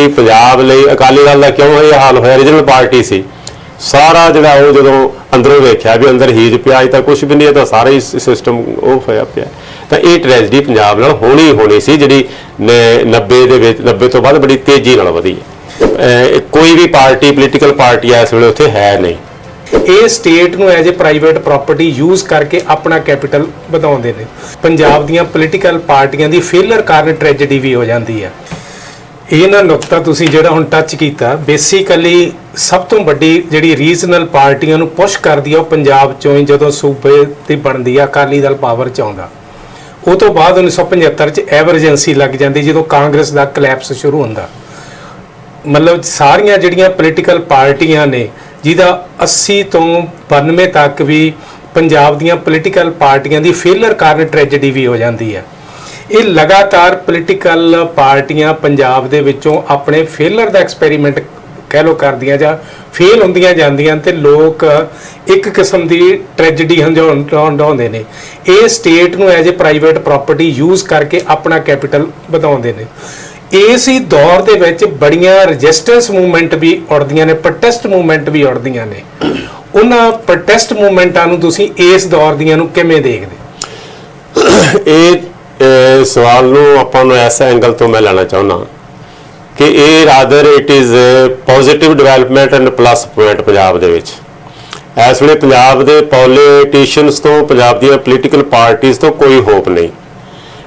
ਕਿ ਪੰਜਾਬ ਲਈ ਅਕਾਲੀ ਦਲ ਦਾ ਕਿਉਂ ਇਹ ਹਾਲ ਹੋਇਆ? ਰੀਜਨਲ ਪਾਰਟੀ ਸੀ। ਸਾਰਾ ਜਿਹੜਾ ਉਹ ਜਦੋਂ ਅੰਦਰੋਂ ਵੇਖਿਆ ਵੀ ਅੰਦਰ ਹੀਜ ਪਿਆ ਅਜੇ ਤਾਂ ਕੁਝ ਵੀ ਨਹੀਂ, ਇਹ ਤਾਂ ਸਾਰਾ ਹੀ ਸਿਸਟਮ ਉਹ ਹੋਇਆ ਪਿਆ। ਤਾਂ ਇਹ ਟ੍ਰੈਜਡੀ ਪੰਜਾਬ ਨਾਲ ਹੋਣੀ ਹੋਣੀ ਸੀ, ਜਿਹੜੀ ਨ- 90 ਦੇ ਵਿੱਚ 90 ਤੋਂ ਬਾਅਦ ਬੜੀ ਤੇਜ਼ੀ ਨਾਲ ਵਧੀ ਹੈ। ਕੋਈ ਵੀ ਪਾਰਟੀ ਪੋਲੀਟੀਕਲ ਪਾਰਟੀ ਇਸ ਵੇਲੇ ਉੱਥੇ ਹੈ ਨਹੀਂ। ਇਹ ਸਟੇਟ ਨੂੰ as a private property use ਕਰਕੇ ਆਪਣਾ ਕੈਪੀਟਲ ਵਧਾਉਂਦੇ ਨੇ। ਪੰਜਾਬ ਦੀਆਂ ਪੋਲੀਟੀਕਲ ਪਾਰਟੀਆਂ ਦੀ ਫੇਲਰ ਕਾਰਨ ਟ੍ਰੈਜੇਡੀ ਵੀ ਹੋ ਜਾਂਦੀ ਹੈ। ਇਹ ਨਾ ਨੁਕਤਾ ਤੁਸੀਂ ਜਿਹੜਾ ਹੁਣ ਟੱਚ ਕੀਤਾ ਬੇਸਿਕਲੀ ਸਭ ਤੋਂ ਵੱਡੀ ਜਿਹੜੀ ਰੀਜਨਲ ਪਾਰਟੀਆਂ ਨੂੰ ਪੁਸ਼ ਕਰਦੀ ਆ ਉਹ ਪੰਜਾਬ ਚੋਂ ਹੀ ਜਦੋਂ ਸੂਬੇ ਤੇ ਬਣਦੀ ਆ, ਅਕਾਲੀ ਦਲ ਪਾਵਰ ਚ ਆਉਂਦਾ। ਉਹ ਤੋਂ ਬਾਅਦ 1975 ਚ ਐਮਰਜੈਂਸੀ ਲੱਗ ਜਾਂਦੀ ਜਦੋਂ ਕਾਂਗਰਸ ਦਾ ਕਲੈਪਸ ਸ਼ੁਰੂ ਹੁੰਦਾ। ਮਤਲਬ ਸਾਰੀਆਂ ਜਿਹੜੀਆਂ ਪੋਲੀਟੀਕਲ ਪਾਰਟੀਆਂ ਨੇ, ਜਿਹਦਾ 80 ਤੋਂ 92 ਤੱਕ ਵੀ ਪੰਜਾਬ ਦੀਆਂ ਪੋਲੀਟੀਕਲ ਪਾਰਟੀਆਂ ਦੀ ਫੇਲਰ ਕਾਰਨ ਟ੍ਰੈਜੇਡੀ ਵੀ ਹੋ ਜਾਂਦੀ ਹੈ ਇਹ ਲਗਾਤਾਰ ਪੋਲੀਟੀਕਲ ਪਾਰਟੀਆਂ ਪੰਜਾਬ ਦੇ ਵਿੱਚੋਂ ਆਪਣੇ ਫੇਲਰ ਦਾ ਐਕਸਪੈਰੀਮੈਂਟ ਕਹਿ ਲੋ ਕਰਦੀਆਂ ਜਾਂ ਫੇਲ ਹੁੰਦੀਆਂ ਜਾਂਦੀਆਂ ਤੇ ਲੋਕ ਇੱਕ ਕਿਸਮ ਦੀ ਟ੍ਰੈਜੇਡੀ ਹੰਝਾਉਣ ਹੰਢਾਉਂਦੇ ਨੇ। ਇਹ ਸਟੇਟ ਨੂੰ as a private property use ਕਰਕੇ ਆਪਣਾ ਕੈਪੀਟਲ ਵਧਾਉਂਦੇ ਨੇ। ਇਸ ਹੀ ਦੌਰ ਦੇ ਵਿੱਚ ਬੜੀਆਂ ਰੈਜ਼ਿਸਟੈਂਸ ਮੂਵਮੈਂਟ ਵੀ ਉੜਦੀਆਂ ਨੇ ਪ੍ਰੋਟੈਸਟ ਮੂਵਮੈਂਟ ਵੀ ਉੜਦੀਆਂ ਨੇ। ਉਹਨਾਂ ਪ੍ਰੋਟੈਸਟ ਮੂਵਮੈਂਟਾਂ ਨੂੰ ਤੁਸੀਂ ਇਸ ਦੌਰ ਦੀਆਂ ਨੂੰ ਕਿਵੇਂ ਦੇਖਦੇ? ਇਹ ਅਹ, ਸਵਾਲ ਨੂੰ ਆਪਾਂ ਨੂੰ ਐਸਾ ਐਂਗਲ ਤੋਂ ਮੈਂ ਲੈਣਾ ਚਾਹੁੰਦਾ ਕਿ ਇਹ rather it is positive development and plus point Punjab ਦੇ ਵਿੱਚ। ਇਸ ਵੇਲੇ ਪੰਜਾਬ ਦੇ ਪੋਲੀਟੀਸ਼ੀਅਨਸ ਤੋਂ ਪੰਜਾਬ ਦੀਆਂ ਪੋਲੀਟੀਕਲ ਪਾਰਟੀਆਂ ਤੋਂ ਕੋਈ ਹੋਪ ਨਹੀਂ।